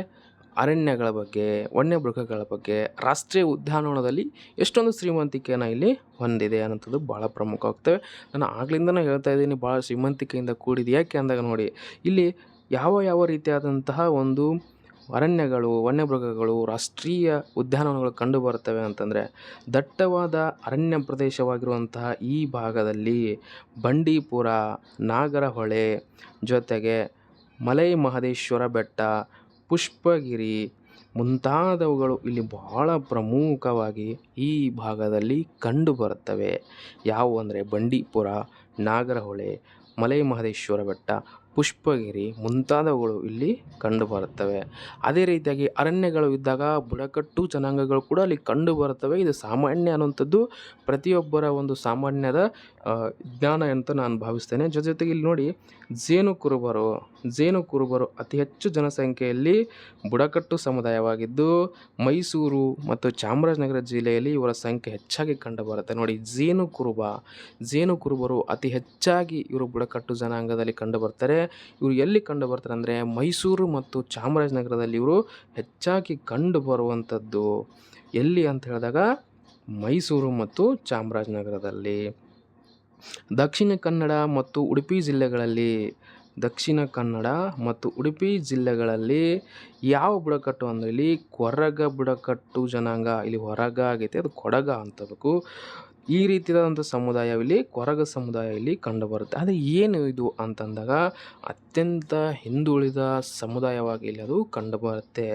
ಅರಣ್ಯಗಳ ಬಗ್ಗೆ, ವನ್ಯಮೃಗಗಳ ಬಗ್ಗೆ ರಾಷ್ಟ್ರೀಯ ಉದ್ಯಾನವನದಲ್ಲಿ ಎಷ್ಟೊಂದು ಶ್ರೀಮಂತಿಕೆಯನ್ನು ಇಲ್ಲಿ ಹೊಂದಿದೆ ಅನ್ನೋಂಥದ್ದು ಭಾಳ ಪ್ರಮುಖವಾಗ್ತವೆ. ನಾನು ಆಗ್ಲಿಂದನೂ ಹೇಳ್ತಾ ಇದ್ದೀನಿ ಭಾಳ ಶ್ರೀಮಂತಿಕೆಯಿಂದ ಕೂಡಿದೆ. ಯಾಕೆ ಅಂದಾಗ ನೋಡಿ, ಇಲ್ಲಿ ಯಾವ ಯಾವ ರೀತಿಯಾದಂತಹ ಒಂದು ಅರಣ್ಯಗಳು, ವನ್ಯಮೃಗಗಳು, ರಾಷ್ಟ್ರೀಯ ಉದ್ಯಾನವನಗಳು ಕಂಡು ಬರ್ತವೆ ಅಂತಂದರೆ, ದಟ್ಟವಾದ ಅರಣ್ಯ ಪ್ರದೇಶವಾಗಿರುವಂತಹ ಈ ಭಾಗದಲ್ಲಿ ಬಂಡೀಪುರ, ನಾಗರಹೊಳೆ ಜೊತೆಗೆ ಮಲೈ ಮಹದೇಶ್ವರ ಬೆಟ್ಟ ಪುಷ್ಪಗಿರಿ ಮುಂತಾದವುಗಳು ಇಲ್ಲಿ ಬಹಳ ಪ್ರಮುಖವಾಗಿ ಈ ಭಾಗದಲ್ಲಿ ಕಂಡುಬರುತ್ತವೆ ಯಾವುವು ಅಂದರೆ ಬಂಡೀಪುರ, ನಾಗರಹೊಳೆ ಮಲೈ ಮಹದೇಶ್ವರ ಬೆಟ್ಟ, ಪುಷ್ಪಗಿರಿ ಮುಂತಾದವುಗಳು ಇಲ್ಲಿ ಕಂಡುಬರುತ್ತವೆ ಅದೇ ರೀತಿಯಾಗಿ ಅರಣ್ಯಗಳು ಇದ್ದಾಗ ಬುಡಕಟ್ಟು ಜನಾಂಗಗಳು ಕೂಡ ಅಲ್ಲಿ ಕಂಡುಬರುತ್ತವೆ ಇದು ಸಾಮಾನ್ಯ ಅನ್ನುವಂಥದ್ದು, ಪ್ರತಿಯೊಬ್ಬರ ಒಂದು ಸಾಮಾನ್ಯದ ಜ್ಞಾನ ಅಂತ ನಾನು ಭಾವಿಸ್ತೇನೆ. ಜೊತೆ ಜೊತೆಗೆ ಇಲ್ಲಿ ನೋಡಿ ಜೇನು ಕುರುಬರು. ಜೇನು ಕುರುಬರು ಅತಿ ಹೆಚ್ಚು ಜನಸಂಖ್ಯೆಯಲ್ಲಿ ಬುಡಕಟ್ಟು ಸಮುದಾಯವಾಗಿದ್ದು, ಮೈಸೂರು ಮತ್ತು ಚಾಮರಾಜನಗರ ಜಿಲ್ಲೆಯಲ್ಲಿ ಇವರ ಸಂಖ್ಯೆ ಹೆಚ್ಚಾಗಿ ಕಂಡುಬರುತ್ತೆ. ನೋಡಿ, ಜೇನು ಕುರುಬ. ಜೇನು ಕುರುಬರು ಅತಿ ಹೆಚ್ಚಾಗಿ ಇವರು ಬುಡಕಟ್ಟು ಜನಾಂಗದಲ್ಲಿ ಕಂಡುಬರ್ತಾರೆ. ಇವರು ಎಲ್ಲಿ ಕಂಡುಬರ್ತಾರೆ ಅಂದರೆ ಮೈಸೂರು ಮತ್ತು ಚಾಮರಾಜನಗರದಲ್ಲಿ ಇವರು ಹೆಚ್ಚಾಗಿ ಕಂಡುಬರುವಂಥದ್ದು. ಎಲ್ಲಿ ಅಂತ ಹೇಳಿದಾಗ ಮೈಸೂರು ಮತ್ತು ಚಾಮರಾಜನಗರದಲ್ಲಿ. ದಕ್ಷಿಣ ಕನ್ನಡ ಮತ್ತು ಉಡುಪಿ ಜಿಲ್ಲೆಗಳಲ್ಲಿ ದಕ್ಷಿಣ ಕನ್ನಡ ಮತ್ತು ಉಡುಪಿ ಜಿಲ್ಲೆಗಳಲ್ಲಿ ಯಾವ ಬುಡಕಟ್ಟು ಅಂದರೆ ಇಲ್ಲಿ ಕೊರಗ ಬುಡಕಟ್ಟು ಜನಾಂಗ, ಇಲ್ಲಿ ಹೊರಗ ಆಗೈತೆ, ಅದು ಕೊಡಗ ಅಂತಬೇಕು ಈ ರೀತಿಯಾದಂಥ ಸಮುದಾಯವಿಲ್ಲಿ, ಕೊರಗ ಸಮುದಾಯ ಇಲ್ಲಿ ಕಂಡುಬರುತ್ತೆ. ಅದು ಏನು ಇದು ಅಂತಂದಾಗ ಅತ್ಯಂತ ಹಿಂದುಳಿದ ಸಮುದಾಯವಾಗಿ ಇಲ್ಲಿ ಅದು ಕಂಡುಬರುತ್ತೆ.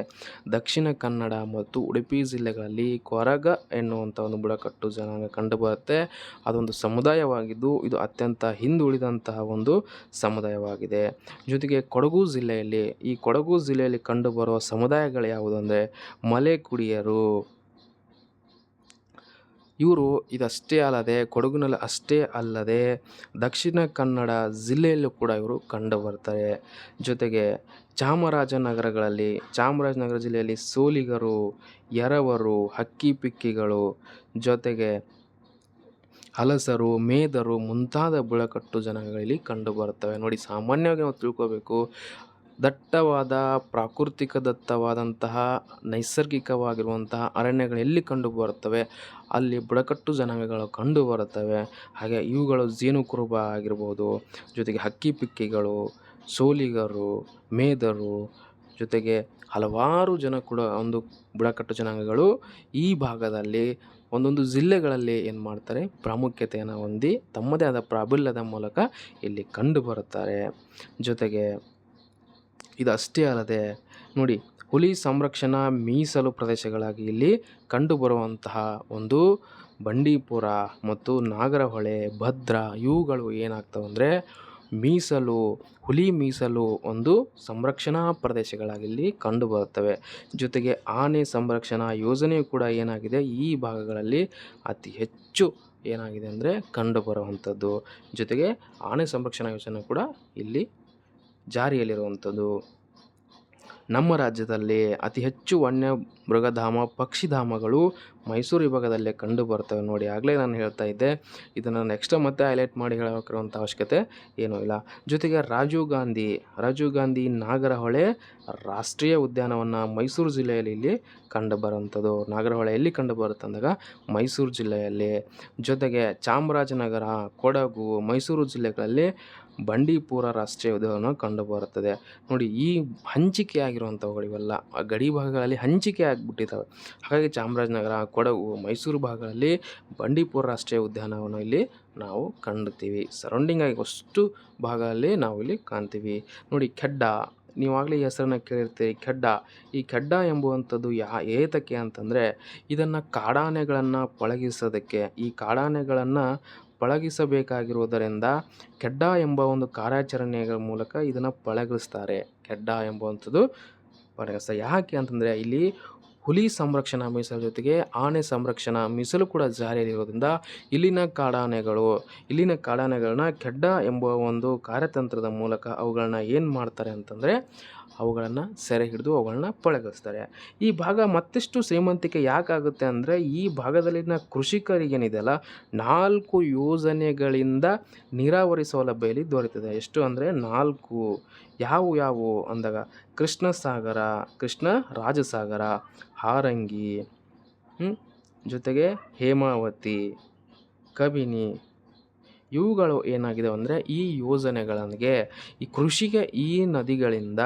ದಕ್ಷಿಣ ಕನ್ನಡ ಮತ್ತು ಉಡುಪಿ ಜಿಲ್ಲೆಗಳಲ್ಲಿ ಕೊರಗ ಎನ್ನುವಂಥ ಒಂದು ಬುಡಕಟ್ಟು ಜನಾಂಗ ಕಂಡುಬರುತ್ತೆ. ಅದೊಂದು ಸಮುದಾಯವಾಗಿದ್ದು, ಇದು ಅತ್ಯಂತ ಹಿಂದುಳಿದಂತಹ ಒಂದು ಸಮುದಾಯವಾಗಿದೆ. ಜೊತೆಗೆ ಕೊಡಗು ಜಿಲ್ಲೆಯಲ್ಲಿ, ಈ ಕೊಡಗು ಜಿಲ್ಲೆಯಲ್ಲಿ ಕಂಡುಬರುವ ಸಮುದಾಯಗಳು ಯಾವುದು ಅಂದರೆ ಮಲೆ ಕುಡಿಯರು ಇವರು ಇದಷ್ಟೇ ಅಲ್ಲದೆ, ಕೊಡಗಿನಲ್ಲಿ ಅಷ್ಟೇ ಅಲ್ಲದೆ, ದಕ್ಷಿಣ ಕನ್ನಡ ಜಿಲ್ಲೆಯಲ್ಲೂ ಕೂಡ ಇವರು ಕಂಡುಬರ್ತಾರೆ. ಜೊತೆಗೆ ಚಾಮರಾಜನಗರಗಳಲ್ಲಿ, ಚಾಮರಾಜನಗರ ಜಿಲ್ಲೆಯಲ್ಲಿ ಸೋಲಿಗರು, ಎರವರು ಹಕ್ಕಿಪಿಕ್ಕಿಗಳು ಜೊತೆಗೆ ಹಲಸರು ಮೇದರು ಮುಂತಾದ ಬುಡಕಟ್ಟು ಜನಾಂಗಗಳಲ್ಲಿ ಕಂಡುಬರುತ್ತವೆ. ನೋಡಿ, ಸಾಮಾನ್ಯವಾಗಿ ನಾವು ತಿಳ್ಕೋಬೇಕು ದಟ್ಟವಾದ, ಪ್ರಾಕೃತಿಕ ದತ್ತವಾದಂತಹ, ನೈಸರ್ಗಿಕವಾಗಿರುವಂತಹ ಅರಣ್ಯಗಳು ಎಲ್ಲಿ ಕಂಡುಬರುತ್ತವೆ? ಅಲ್ಲಿ ಬುಡಕಟ್ಟು ಜನಾಂಗಗಳು ಕಂಡುಬರುತ್ತವೆ. ಹಾಗೆ ಇವುಗಳು ಜೇನುಕುರುಬ ಆಗಿರ್ಬೋದು, ಜೊತೆಗೆ ಹಕ್ಕಿ ಪಿಕ್ಕಿಗಳು, ಸೋಲಿಗರು, ಮೇದರು, ಜೊತೆಗೆ ಹಲವಾರು ಜನ ಕೂಡ ಒಂದು ಬುಡಕಟ್ಟು ಜನಾಂಗಗಳು ಈ ಭಾಗದಲ್ಲಿ, ಒಂದೊಂದು ಜಿಲ್ಲೆಗಳಲ್ಲಿ ಏನು ಮಾಡ್ತಾರೆ? ಪ್ರಾಮುಖ್ಯತೆಯನ್ನು ಹೊಂದಿ ತಮ್ಮದೇ ಆದ ಪ್ರಾಬಲ್ಯದ ಮೂಲಕ ಇಲ್ಲಿ ಕಂಡುಬರುತ್ತಾರೆ. ಜೊತೆಗೆ ಇದಷ್ಟೇ ಅಲ್ಲದೆ ನೋಡಿ, ಹುಲಿ ಸಂರಕ್ಷಣಾ ಮೀಸಲು ಪ್ರದೇಶಗಳಾಗಿ ಇಲ್ಲಿ ಕಂಡುಬರುವಂತಹ ಒಂದು ಬಂಡೀಪುರ ಮತ್ತು ನಾಗರಹೊಳೆ, ಭದ್ರಾ ಇವುಗಳು ಏನಾಗ್ತವೆ ಅಂದರೆ ಮೀಸಲು, ಹುಲಿ ಮೀಸಲು ಒಂದು ಸಂರಕ್ಷಣಾ ಪ್ರದೇಶಗಳಾಗಿಲ್ಲಿ ಕಂಡುಬರುತ್ತವೆ. ಜೊತೆಗೆ ಆನೆ ಸಂರಕ್ಷಣಾ ಯೋಜನೆಯು ಕೂಡ ಏನಾಗಿದೆ, ಈ ಭಾಗಗಳಲ್ಲಿ ಅತಿ ಹೆಚ್ಚು ಏನಾಗಿದೆ ಅಂದರೆ ಕಂಡುಬರುವಂಥದ್ದು. ಜೊತೆಗೆ ಆನೆ ಸಂರಕ್ಷಣಾ ಯೋಜನೆ ಕೂಡ ಇಲ್ಲಿ ಜಾರಿಯಲ್ಲಿರುವಂಥದ್ದು. ನಮ್ಮ ರಾಜ್ಯದಲ್ಲಿ ಅತಿ ಹೆಚ್ಚು ವನ್ಯ ಮೃಗಧಾಮ, ಪಕ್ಷಿಧಾಮಗಳು ಮೈಸೂರು ವಿಭಾಗದಲ್ಲೇ ಕಂಡು ಬರ್ತವೆ ನೋಡಿ. ಆಗಲೇ ನಾನು ಹೇಳ್ತಾ ಇದ್ದೆ. ಇದನ್ನು ನೆಕ್ಸ್ಟ್ ಮತ್ತೆ ಹೈಲೈಟ್ ಮಾಡಿ ಹೇಳಬೇಕಿರುವಂಥ ಅವಶ್ಯಕತೆ ಏನೂ ಇಲ್ಲ. ಜೊತೆಗೆ ರಾಜೀವ್ ಗಾಂಧಿ ರಾಜೀವ್ ಗಾಂಧಿ ನಾಗರಹೊಳೆ ರಾಷ್ಟ್ರೀಯ ಉದ್ಯಾನವನ್ನು ಮೈಸೂರು ಜಿಲ್ಲೆಯಲ್ಲಿ ಇಲ್ಲಿ ಕಂಡು ಬರುವಂಥದ್ದು. ನಾಗರಹೊಳೆ ಎಲ್ಲಿ ಕಂಡು ಬರುತ್ತೆ ಅಂದಾಗ ಮೈಸೂರು ಜಿಲ್ಲೆಯಲ್ಲಿ. ಜೊತೆಗೆ ಚಾಮರಾಜನಗರ, ಕೊಡಗು, ಮೈಸೂರು ಜಿಲ್ಲೆಗಳಲ್ಲಿ ಬಂಡೀಪುರ ರಾಷ್ಟ್ರೀಯ ಉದ್ಯಾನವನ ಕಂಡುಬರುತ್ತದೆ ನೋಡಿ, ಈ ಹಂಚಿಕೆ ಆಗಿರುವಂಥವುಗಳು ಇವೆಲ್ಲ ಆ ಗಡಿ ಭಾಗಗಳಲ್ಲಿ ಹಂಚಿಕೆ ಆಗಿಬಿಟ್ಟಿದ್ದಾವೆ. ಹಾಗಾಗಿ ಚಾಮರಾಜನಗರ, ಕೊಡಗು, ಮೈಸೂರು ಭಾಗಗಳಲ್ಲಿ ಬಂಡೀಪುರ ರಾಷ್ಟ್ರೀಯ ಉದ್ಯಾನವನ ಇಲ್ಲಿ ನಾವು ಕಂಡುತ್ತೀವಿ. ಸರೌಂಡಿಂಗ್ ಆಗಿ ಅಷ್ಟು ಭಾಗದಲ್ಲಿ ನಾವು ಇಲ್ಲಿ ಕಾಣ್ತೀವಿ. ನೋಡಿ ಖೆಡ್ಡ ನೀವಾಗಲೇ ಹೆಸರನ್ನ ಕೇಳಿರ್ತೀರಿ ಖೆಡ್ಡ ಈ ಖೆಡ್ಡ ಎಂಬುವಂಥದ್ದು ಯಾ, ಏತಕ್ಕೆ ಅಂತಂದರೆ ಇದನ್ನು ಕಾಡಾನೆಗಳನ್ನು ಪಳಗಿಸೋದಕ್ಕೆ. ಈ ಕಾಡಾನೆಗಳನ್ನು ಪಳಗಿಸಬೇಕಾಗಿರುವುದರಿಂದ ಕೆಡ್ಡ ಎಂಬ ಒಂದು ಕಾರ್ಯಾಚರಣೆಗಳ ಮೂಲಕ ಇದನ್ನು ಪಳಗಿಸ್ತಾರೆ. ಕೆಡ್ಡ ಎಂಬುವಂಥದ್ದು ಪಳಗಿಸ್ತಾರೆ ಯಾಕೆ ಅಂತಂದರೆ ಇಲ್ಲಿ ಹುಲಿ ಸಂರಕ್ಷಣಾ ಮೀಸಲು ಜೊತೆಗೆ ಆನೆ ಸಂರಕ್ಷಣಾ ಮೀಸಲು ಕೂಡ ಜಾರಿಯಲ್ಲಿರೋದ್ರಿಂದ ಇಲ್ಲಿನ ಕಾಡಾನೆಗಳು, ಇಲ್ಲಿನ ಕಾಡಾನೆಗಳನ್ನ ಕೆಡ್ಡ ಎಂಬ ಒಂದು ಕಾರ್ಯತಂತ್ರದ ಮೂಲಕ ಅವುಗಳನ್ನ ಏನು ಮಾಡ್ತಾರೆ ಅಂತಂದರೆ ಅವುಗಳನ್ನು ಸೆರೆ ಹಿಡಿದು ಅವುಗಳನ್ನ ಪಳಗಿಸ್ತಾರೆ ಈ ಭಾಗ ಮತ್ತಷ್ಟು ಶ್ರೀಮಂತಿಕೆ ಯಾಕಾಗುತ್ತೆ ಅಂದರೆ ಈ ಭಾಗದಲ್ಲಿನ ಕೃಷಿಕರಿಗೇನಿದೆಯಲ್ಲ, ನಾಲ್ಕು ಯೋಜನೆಗಳಿಂದ ನೀರಾವರಿ ಸೌಲಭ್ಯ ಇಲ್ಲಿ ದೊರೆತಿದೆ ಎಷ್ಟು ಅಂದರೆ ನಾಲ್ಕು ಯಾವು ಯಾವು ಅಂದಾಗ ಕೃಷ್ಣ ಸಾಗರ ಕೃಷ್ಣ ರಾಜಸಾಗರ, ಹಾರಂಗಿ? ಜೊತೆಗೆ ಹೇಮಾವತಿ, ಕಬಿನಿ ಇವುಗಳು ಏನಾಗಿದೆ ಅಂದರೆ ಈ ಯೋಜನೆಗಳಿಗೆ ಈ ಕೃಷಿಗೆ ಈ ನದಿಗಳಿಂದ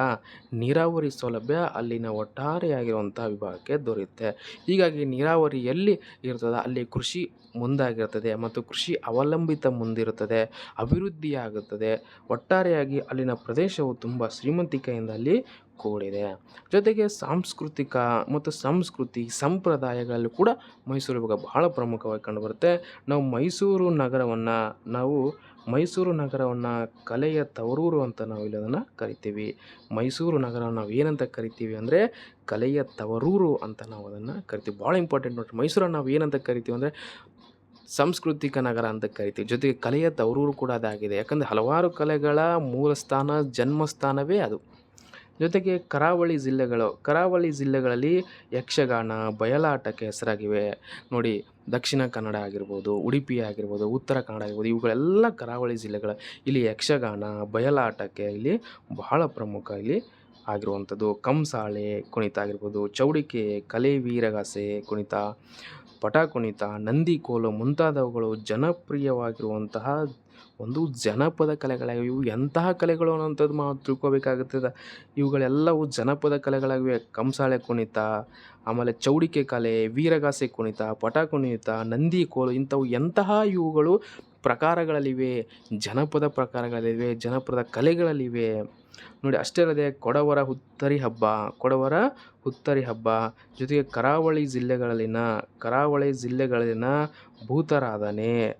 ನೀರಾವರಿ ಸೌಲಭ್ಯ ಅಲ್ಲಿನ ಒಟ್ಟಾರೆಯಾಗಿರುವಂಥ ವಿಭಾಗಕ್ಕೆ ದೊರೆಯುತ್ತೆ. ಹೀಗಾಗಿ ನೀರಾವರಿ ಎಲ್ಲಿ ಇರ್ತದೆ, ಅಲ್ಲಿ ಕೃಷಿ ಮುಂದಾಗಿರ್ತದೆ ಮತ್ತು ಕೃಷಿ ಅವಲಂಬಿತ ಮುಂದಿರುತ್ತದೆ, ಅಭಿವೃದ್ಧಿಯಾಗುತ್ತದೆ. ಒಟ್ಟಾರೆಯಾಗಿ ಅಲ್ಲಿನ ಪ್ರದೇಶವು ತುಂಬ ಶ್ರೀಮಂತಿಕೆಯಿಂದ ಅಲ್ಲಿ ಕೂಡಿದೆ ಜೊತೆಗೆ ಸಾಂಸ್ಕೃತಿಕ ಮತ್ತು ಸಂಸ್ಕೃತಿ ಸಂಪ್ರದಾಯಗಳಲ್ಲೂ ಕೂಡ ಮೈಸೂರು ಇವಾಗ ಬಹಳ ಪ್ರಮುಖವಾಗಿ ಕಂಡುಬರುತ್ತೆ. ನಾವು ಮೈಸೂರು ನಗರವನ್ನು, ನಾವು ಮೈಸೂರು ನಗರವನ್ನು ಕಲೆಯ ತವರೂರು ಅಂತ ನಾವು ಇಲ್ಲಿ ಅದನ್ನು ಕರಿತೀವಿ. ಮೈಸೂರು ನಗರ ನಾವು ಏನಂತ ಕರಿತೀವಿ ಅಂದರೆ ಕಲೆಯ ತವರೂರು ಅಂತ ನಾವು ಅದನ್ನು ಕರಿತೀವಿ. ಭಾಳ ಇಂಪಾರ್ಟೆಂಟ್ ನೋಡಿ ಮೈಸೂರನ್ನು ನಾವು ಏನಂತ ಕರಿತೀವಿ ಅಂದರೆ ಸಾಂಸ್ಕೃತಿಕ ನಗರ ಅಂತ ಕರಿತೀವಿ. ಜೊತೆಗೆ ಕಲೆಯ ತವರೂರು ಕೂಡ ಅದಾಗಿದೆ. ಯಾಕಂದರೆ ಹಲವಾರು ಕಲೆಗಳ ಮೂಲ ಸ್ಥಾನ ಜನ್ಮಸ್ಥಾನವೇ ಅದು. ಜೊತೆಗೆ ಕರಾವಳಿ ಜಿಲ್ಲೆಗಳು, ಕರಾವಳಿ ಜಿಲ್ಲೆಗಳಲ್ಲಿ ಯಕ್ಷಗಾನ, ಬಯಲಾಟಕ್ಕೆ ಹೆಸರಾಗಿವೆ. ನೋಡಿ, ದಕ್ಷಿಣ ಕನ್ನಡ ಆಗಿರ್ಬೋದು, ಉಡುಪಿ ಆಗಿರ್ಬೋದು, ಉತ್ತರ ಕನ್ನಡ ಆಗಿರ್ಬೋದು, ಇವುಗಳೆಲ್ಲ ಕರಾವಳಿ ಜಿಲ್ಲೆಗಳ ಇಲ್ಲಿ ಯಕ್ಷಗಾನ, ಬಯಲಾಟಕ್ಕೆ ಇಲ್ಲಿ ಬಹಳ ಪ್ರಮುಖ ಇಲ್ಲಿ ಆಗಿರುವಂಥದ್ದು. ಕಂಸಾಳೆ ಕುಣಿತ ಆಗಿರ್ಬೋದು, ಚೌಡಿಕೆ, ಕಲೆ ವೀರಗಾಸೆ ಕುಣಿತ, ಪಟ ಕುಣಿತ, ನಂದಿ ಕೋಲು ಮುಂತಾದವುಗಳು ಜನಪ್ರಿಯವಾಗಿರುವಂತಹ ಒಂದು ಜನಪದ ಕಲೆಗಳಾಗಿವೆ ಇವು ಎಂತಹ ಕಲೆಗಳು ಅನ್ನೋಂಥದ್ದು ನಾವು ತಿಳ್ಕೊಬೇಕಾಗುತ್ತದೆ. ಇವುಗಳೆಲ್ಲವೂ ಜನಪದ ಕಲೆಗಳಾಗಿವೆ ಕಂಸಾಳೆ ಕುಣಿತ, ಆಮೇಲೆ ಚೌಡಿಕೆ ಕಲೆ, ವೀರಗಾಸೆ ಕುಣಿತ, ಪಟ ಕುಣಿತ, ನಂದಿ ಕೋಲು ಇಂಥವು ಎಂತಹ ಇವುಗಳು ಪ್ರಕಾರಗಳಲ್ಲಿವೆ. ಜನಪದ ಪ್ರಕಾರಗಳಲ್ಲಿವೆ, ಜನಪದ ಕಲೆಗಳಲ್ಲಿವೆ. ನೋಡಿ, ಅಷ್ಟೇ ಅಲ್ಲದೆ ಕೊಡವರ ಹುತ್ತರಿ ಹಬ್ಬ, ಕೊಡವರ ಹುತ್ತರಿ ಹಬ್ಬ. ಜೊತೆಗೆ ಕರಾವಳಿ ಜಿಲ್ಲೆಗಳಲ್ಲಿನ ಕರಾವಳಿ ಜಿಲ್ಲೆಗಳಲ್ಲಿನ ಭೂತಾರಾಧನೆ.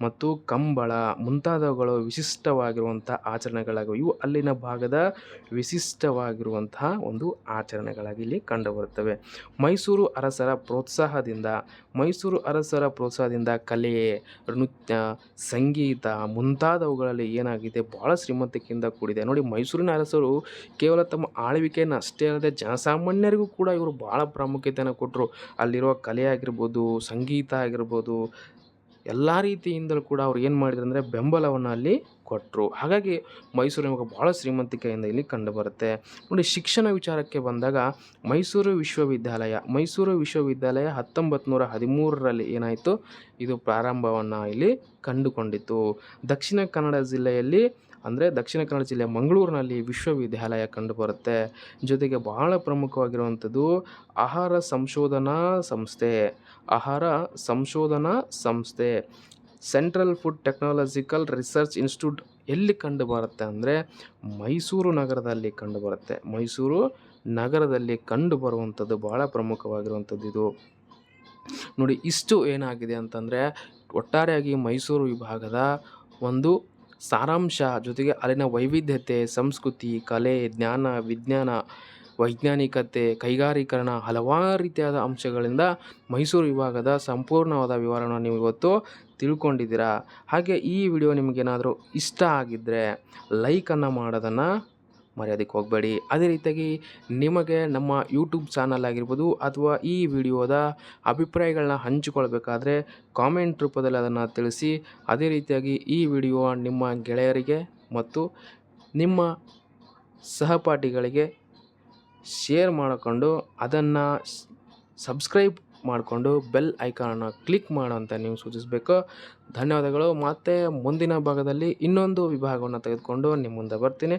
ಮತ್ತು ಕಂಬಳ ಮುಂತಾದವುಗಳು ವಿಶಿಷ್ಟವಾಗಿರುವಂಥ ಆಚರಣೆಗಳಾಗಿವೆ. ಇವು ಅಲ್ಲಿನ ಭಾಗದ ವಿಶಿಷ್ಟವಾಗಿರುವಂತಹ ಒಂದು ಆಚರಣೆಗಳಾಗಿ ಇಲ್ಲಿ ಕಂಡುಬರುತ್ತವೆ. ಮೈಸೂರು ಅರಸರ ಪ್ರೋತ್ಸಾಹದಿಂದ, ಮೈಸೂರು ಅರಸರ ಪ್ರೋತ್ಸಾಹದಿಂದ ಕಲೆ, ನೃತ್ಯ, ಸಂಗೀತ ಮುಂತಾದವುಗಳಲ್ಲಿ ಏನಾಗಿದೆ ಭಾಳ ಶ್ರೀಮಂತಿಕೆಯಿಂದ ಕೂಡಿದೆ. ನೋಡಿ, ಮೈಸೂರಿನ ಅರಸರು ಕೇವಲ ತಮ್ಮ ಆಳ್ವಿಕೆಯನ್ನು ಅಷ್ಟೇ ಅಲ್ಲದೆ ಜನಸಾಮಾನ್ಯರಿಗೂ ಕೂಡ ಇವರು ಭಾಳ ಪ್ರಾಮುಖ್ಯತೆಯನ್ನು ಕೊಟ್ಟರು. ಅಲ್ಲಿರುವ ಕಲೆ ಆಗಿರ್ಬೋದು, ಸಂಗೀತ ಆಗಿರ್ಬೋದು ಎಲ್ಲ ರೀತಿಯಿಂದಲೂ ಕೂಡ ಅವ್ರು ಏನು ಮಾಡಿದ್ರು ಅಂದರೆ ಬೆಂಬಲವನ್ನು ಅಲ್ಲಿ ಕೊಟ್ಟರು ಹಾಗಾಗಿ ಮೈಸೂರು ನಿಮಗೆ ಭಾಳ ಶ್ರೀಮಂತಿಕೆಯಿಂದ ಇಲ್ಲಿ ಕಂಡುಬರುತ್ತೆ ನೋಡಿ, ಶಿಕ್ಷಣ ವಿಚಾರಕ್ಕೆ ಬಂದಾಗ ಮೈಸೂರು ವಿಶ್ವವಿದ್ಯಾಲಯ ಮೈಸೂರು ವಿಶ್ವವಿದ್ಯಾಲಯ ಹತ್ತೊಂಬತ್ತು ನೂರ ಹದಿಮೂರರಲ್ಲಿ ಏನಾಯಿತು? ಇದು ಪ್ರಾರಂಭವನ್ನು ಇಲ್ಲಿ ಕಂಡುಕೊಂಡಿತು ದಕ್ಷಿಣ ಕನ್ನಡ ಜಿಲ್ಲೆಯಲ್ಲಿ ಅಂದರೆ ದಕ್ಷಿಣ ಕನ್ನಡ ಜಿಲ್ಲೆ ಮಂಗಳೂರಿನಲ್ಲಿ ವಿಶ್ವವಿದ್ಯಾಲಯ ಕಂಡುಬರುತ್ತೆ. ಜೊತೆಗೆ ಬಹಳ ಪ್ರಮುಖವಾಗಿರುವಂಥದ್ದು ಆಹಾರ ಸಂಶೋಧನಾ ಸಂಸ್ಥೆ. ಆಹಾರ ಸಂಶೋಧನಾ ಸಂಸ್ಥೆ. Central food technological research institute ಎಲ್ಲಿ ಕಂಡುಬರುತ್ತೆ ಅಂದರೆ ಮೈಸೂರು ನಗರದಲ್ಲಿ ಕಂಡುಬರುತ್ತೆ. ಮೈಸೂರು ನಗರದಲ್ಲಿ ಕಂಡುಬರುವಂಥದ್ದು ಬಹಳ ಪ್ರಮುಖವಾಗಿರುವಂಥದ್ದು ಇದು. ನೋಡಿ ಇಷ್ಟು ಏನಾಗಿದೆ ಅಂತಂದರೆ ಒಟ್ಟಾರೆಯಾಗಿ ಮೈಸೂರು ವಿಭಾಗದ ಒಂದು ಸಾರಾಂಶ ಜೊತೆಗೆ ಅಲ್ಲಿನ ವೈವಿಧ್ಯತೆ, ಸಂಸ್ಕೃತಿ, ಕಲೆ, ಜ್ಞಾನ, ವಿಜ್ಞಾನ, ವೈಜ್ಞಾನಿಕತೆ, ಕೈಗಾರೀಕರಣ ಹಲವಾರು ರೀತಿಯಾದ ಅಂಶಗಳಿಂದ ಮೈಸೂರು ವಿಭಾಗದ ಸಂಪೂರ್ಣವಾದ ವಿವರವನ್ನು ನೀವು ಇವತ್ತು ತಿಳ್ಕೊಂಡಿದ್ದೀರಾ. ಹಾಗೆ ಈ ವಿಡಿಯೋ ನಿಮಗೇನಾದರೂ ಇಷ್ಟ ಆಗಿದ್ದರೆ ಲೈಕನ್ನು ಮಾಡೋದನ್ನು ಮರೆಯೋದಕ್ಕೆ ಹೋಗಬೇಡಿ. ಅದೇ ರೀತಿಯಾಗಿ ನಿಮಗೆ ನಮ್ಮ ಯೂಟ್ಯೂಬ್ ಚಾನಲ್ ಆಗಿರ್ಬೋದು ಅಥವಾ ಈ ವಿಡಿಯೋದ ಅಭಿಪ್ರಾಯಗಳನ್ನ ಹಂಚಿಕೊಳ್ಬೇಕಾದ್ರೆ ಕಾಮೆಂಟ್ ರೂಪದಲ್ಲಿ ಅದನ್ನು ತಿಳಿಸಿ. ಅದೇ ರೀತಿಯಾಗಿ ಈ ವಿಡಿಯೋ ನಿಮ್ಮ ಗೆಳೆಯರಿಗೆ ಮತ್ತು ನಿಮ್ಮ ಸಹಪಾಠಿಗಳಿಗೆ ಶೇರ್ ಮಾಡಿಕೊಂಡು ಅದನ್ನು ಸಬ್ಸ್ಕ್ರೈಬ್ ಮಾಡಿಕೊಂಡು ಬೆಲ್ ಐಕಾನನ್ನು ಕ್ಲಿಕ್ ಮಾಡೋಂತ ನೀವು ಸೂಚಿಸಬೇಕು. ಧನ್ಯವಾದಗಳು. ಮತ್ತು ಮುಂದಿನ ಭಾಗದಲ್ಲಿ ಇನ್ನೊಂದು ವಿಭಾಗವನ್ನು ತೆಗೆದುಕೊಂಡು ನಿಮ್ಮ ಮುಂದೆ ಬರ್ತೀನಿ.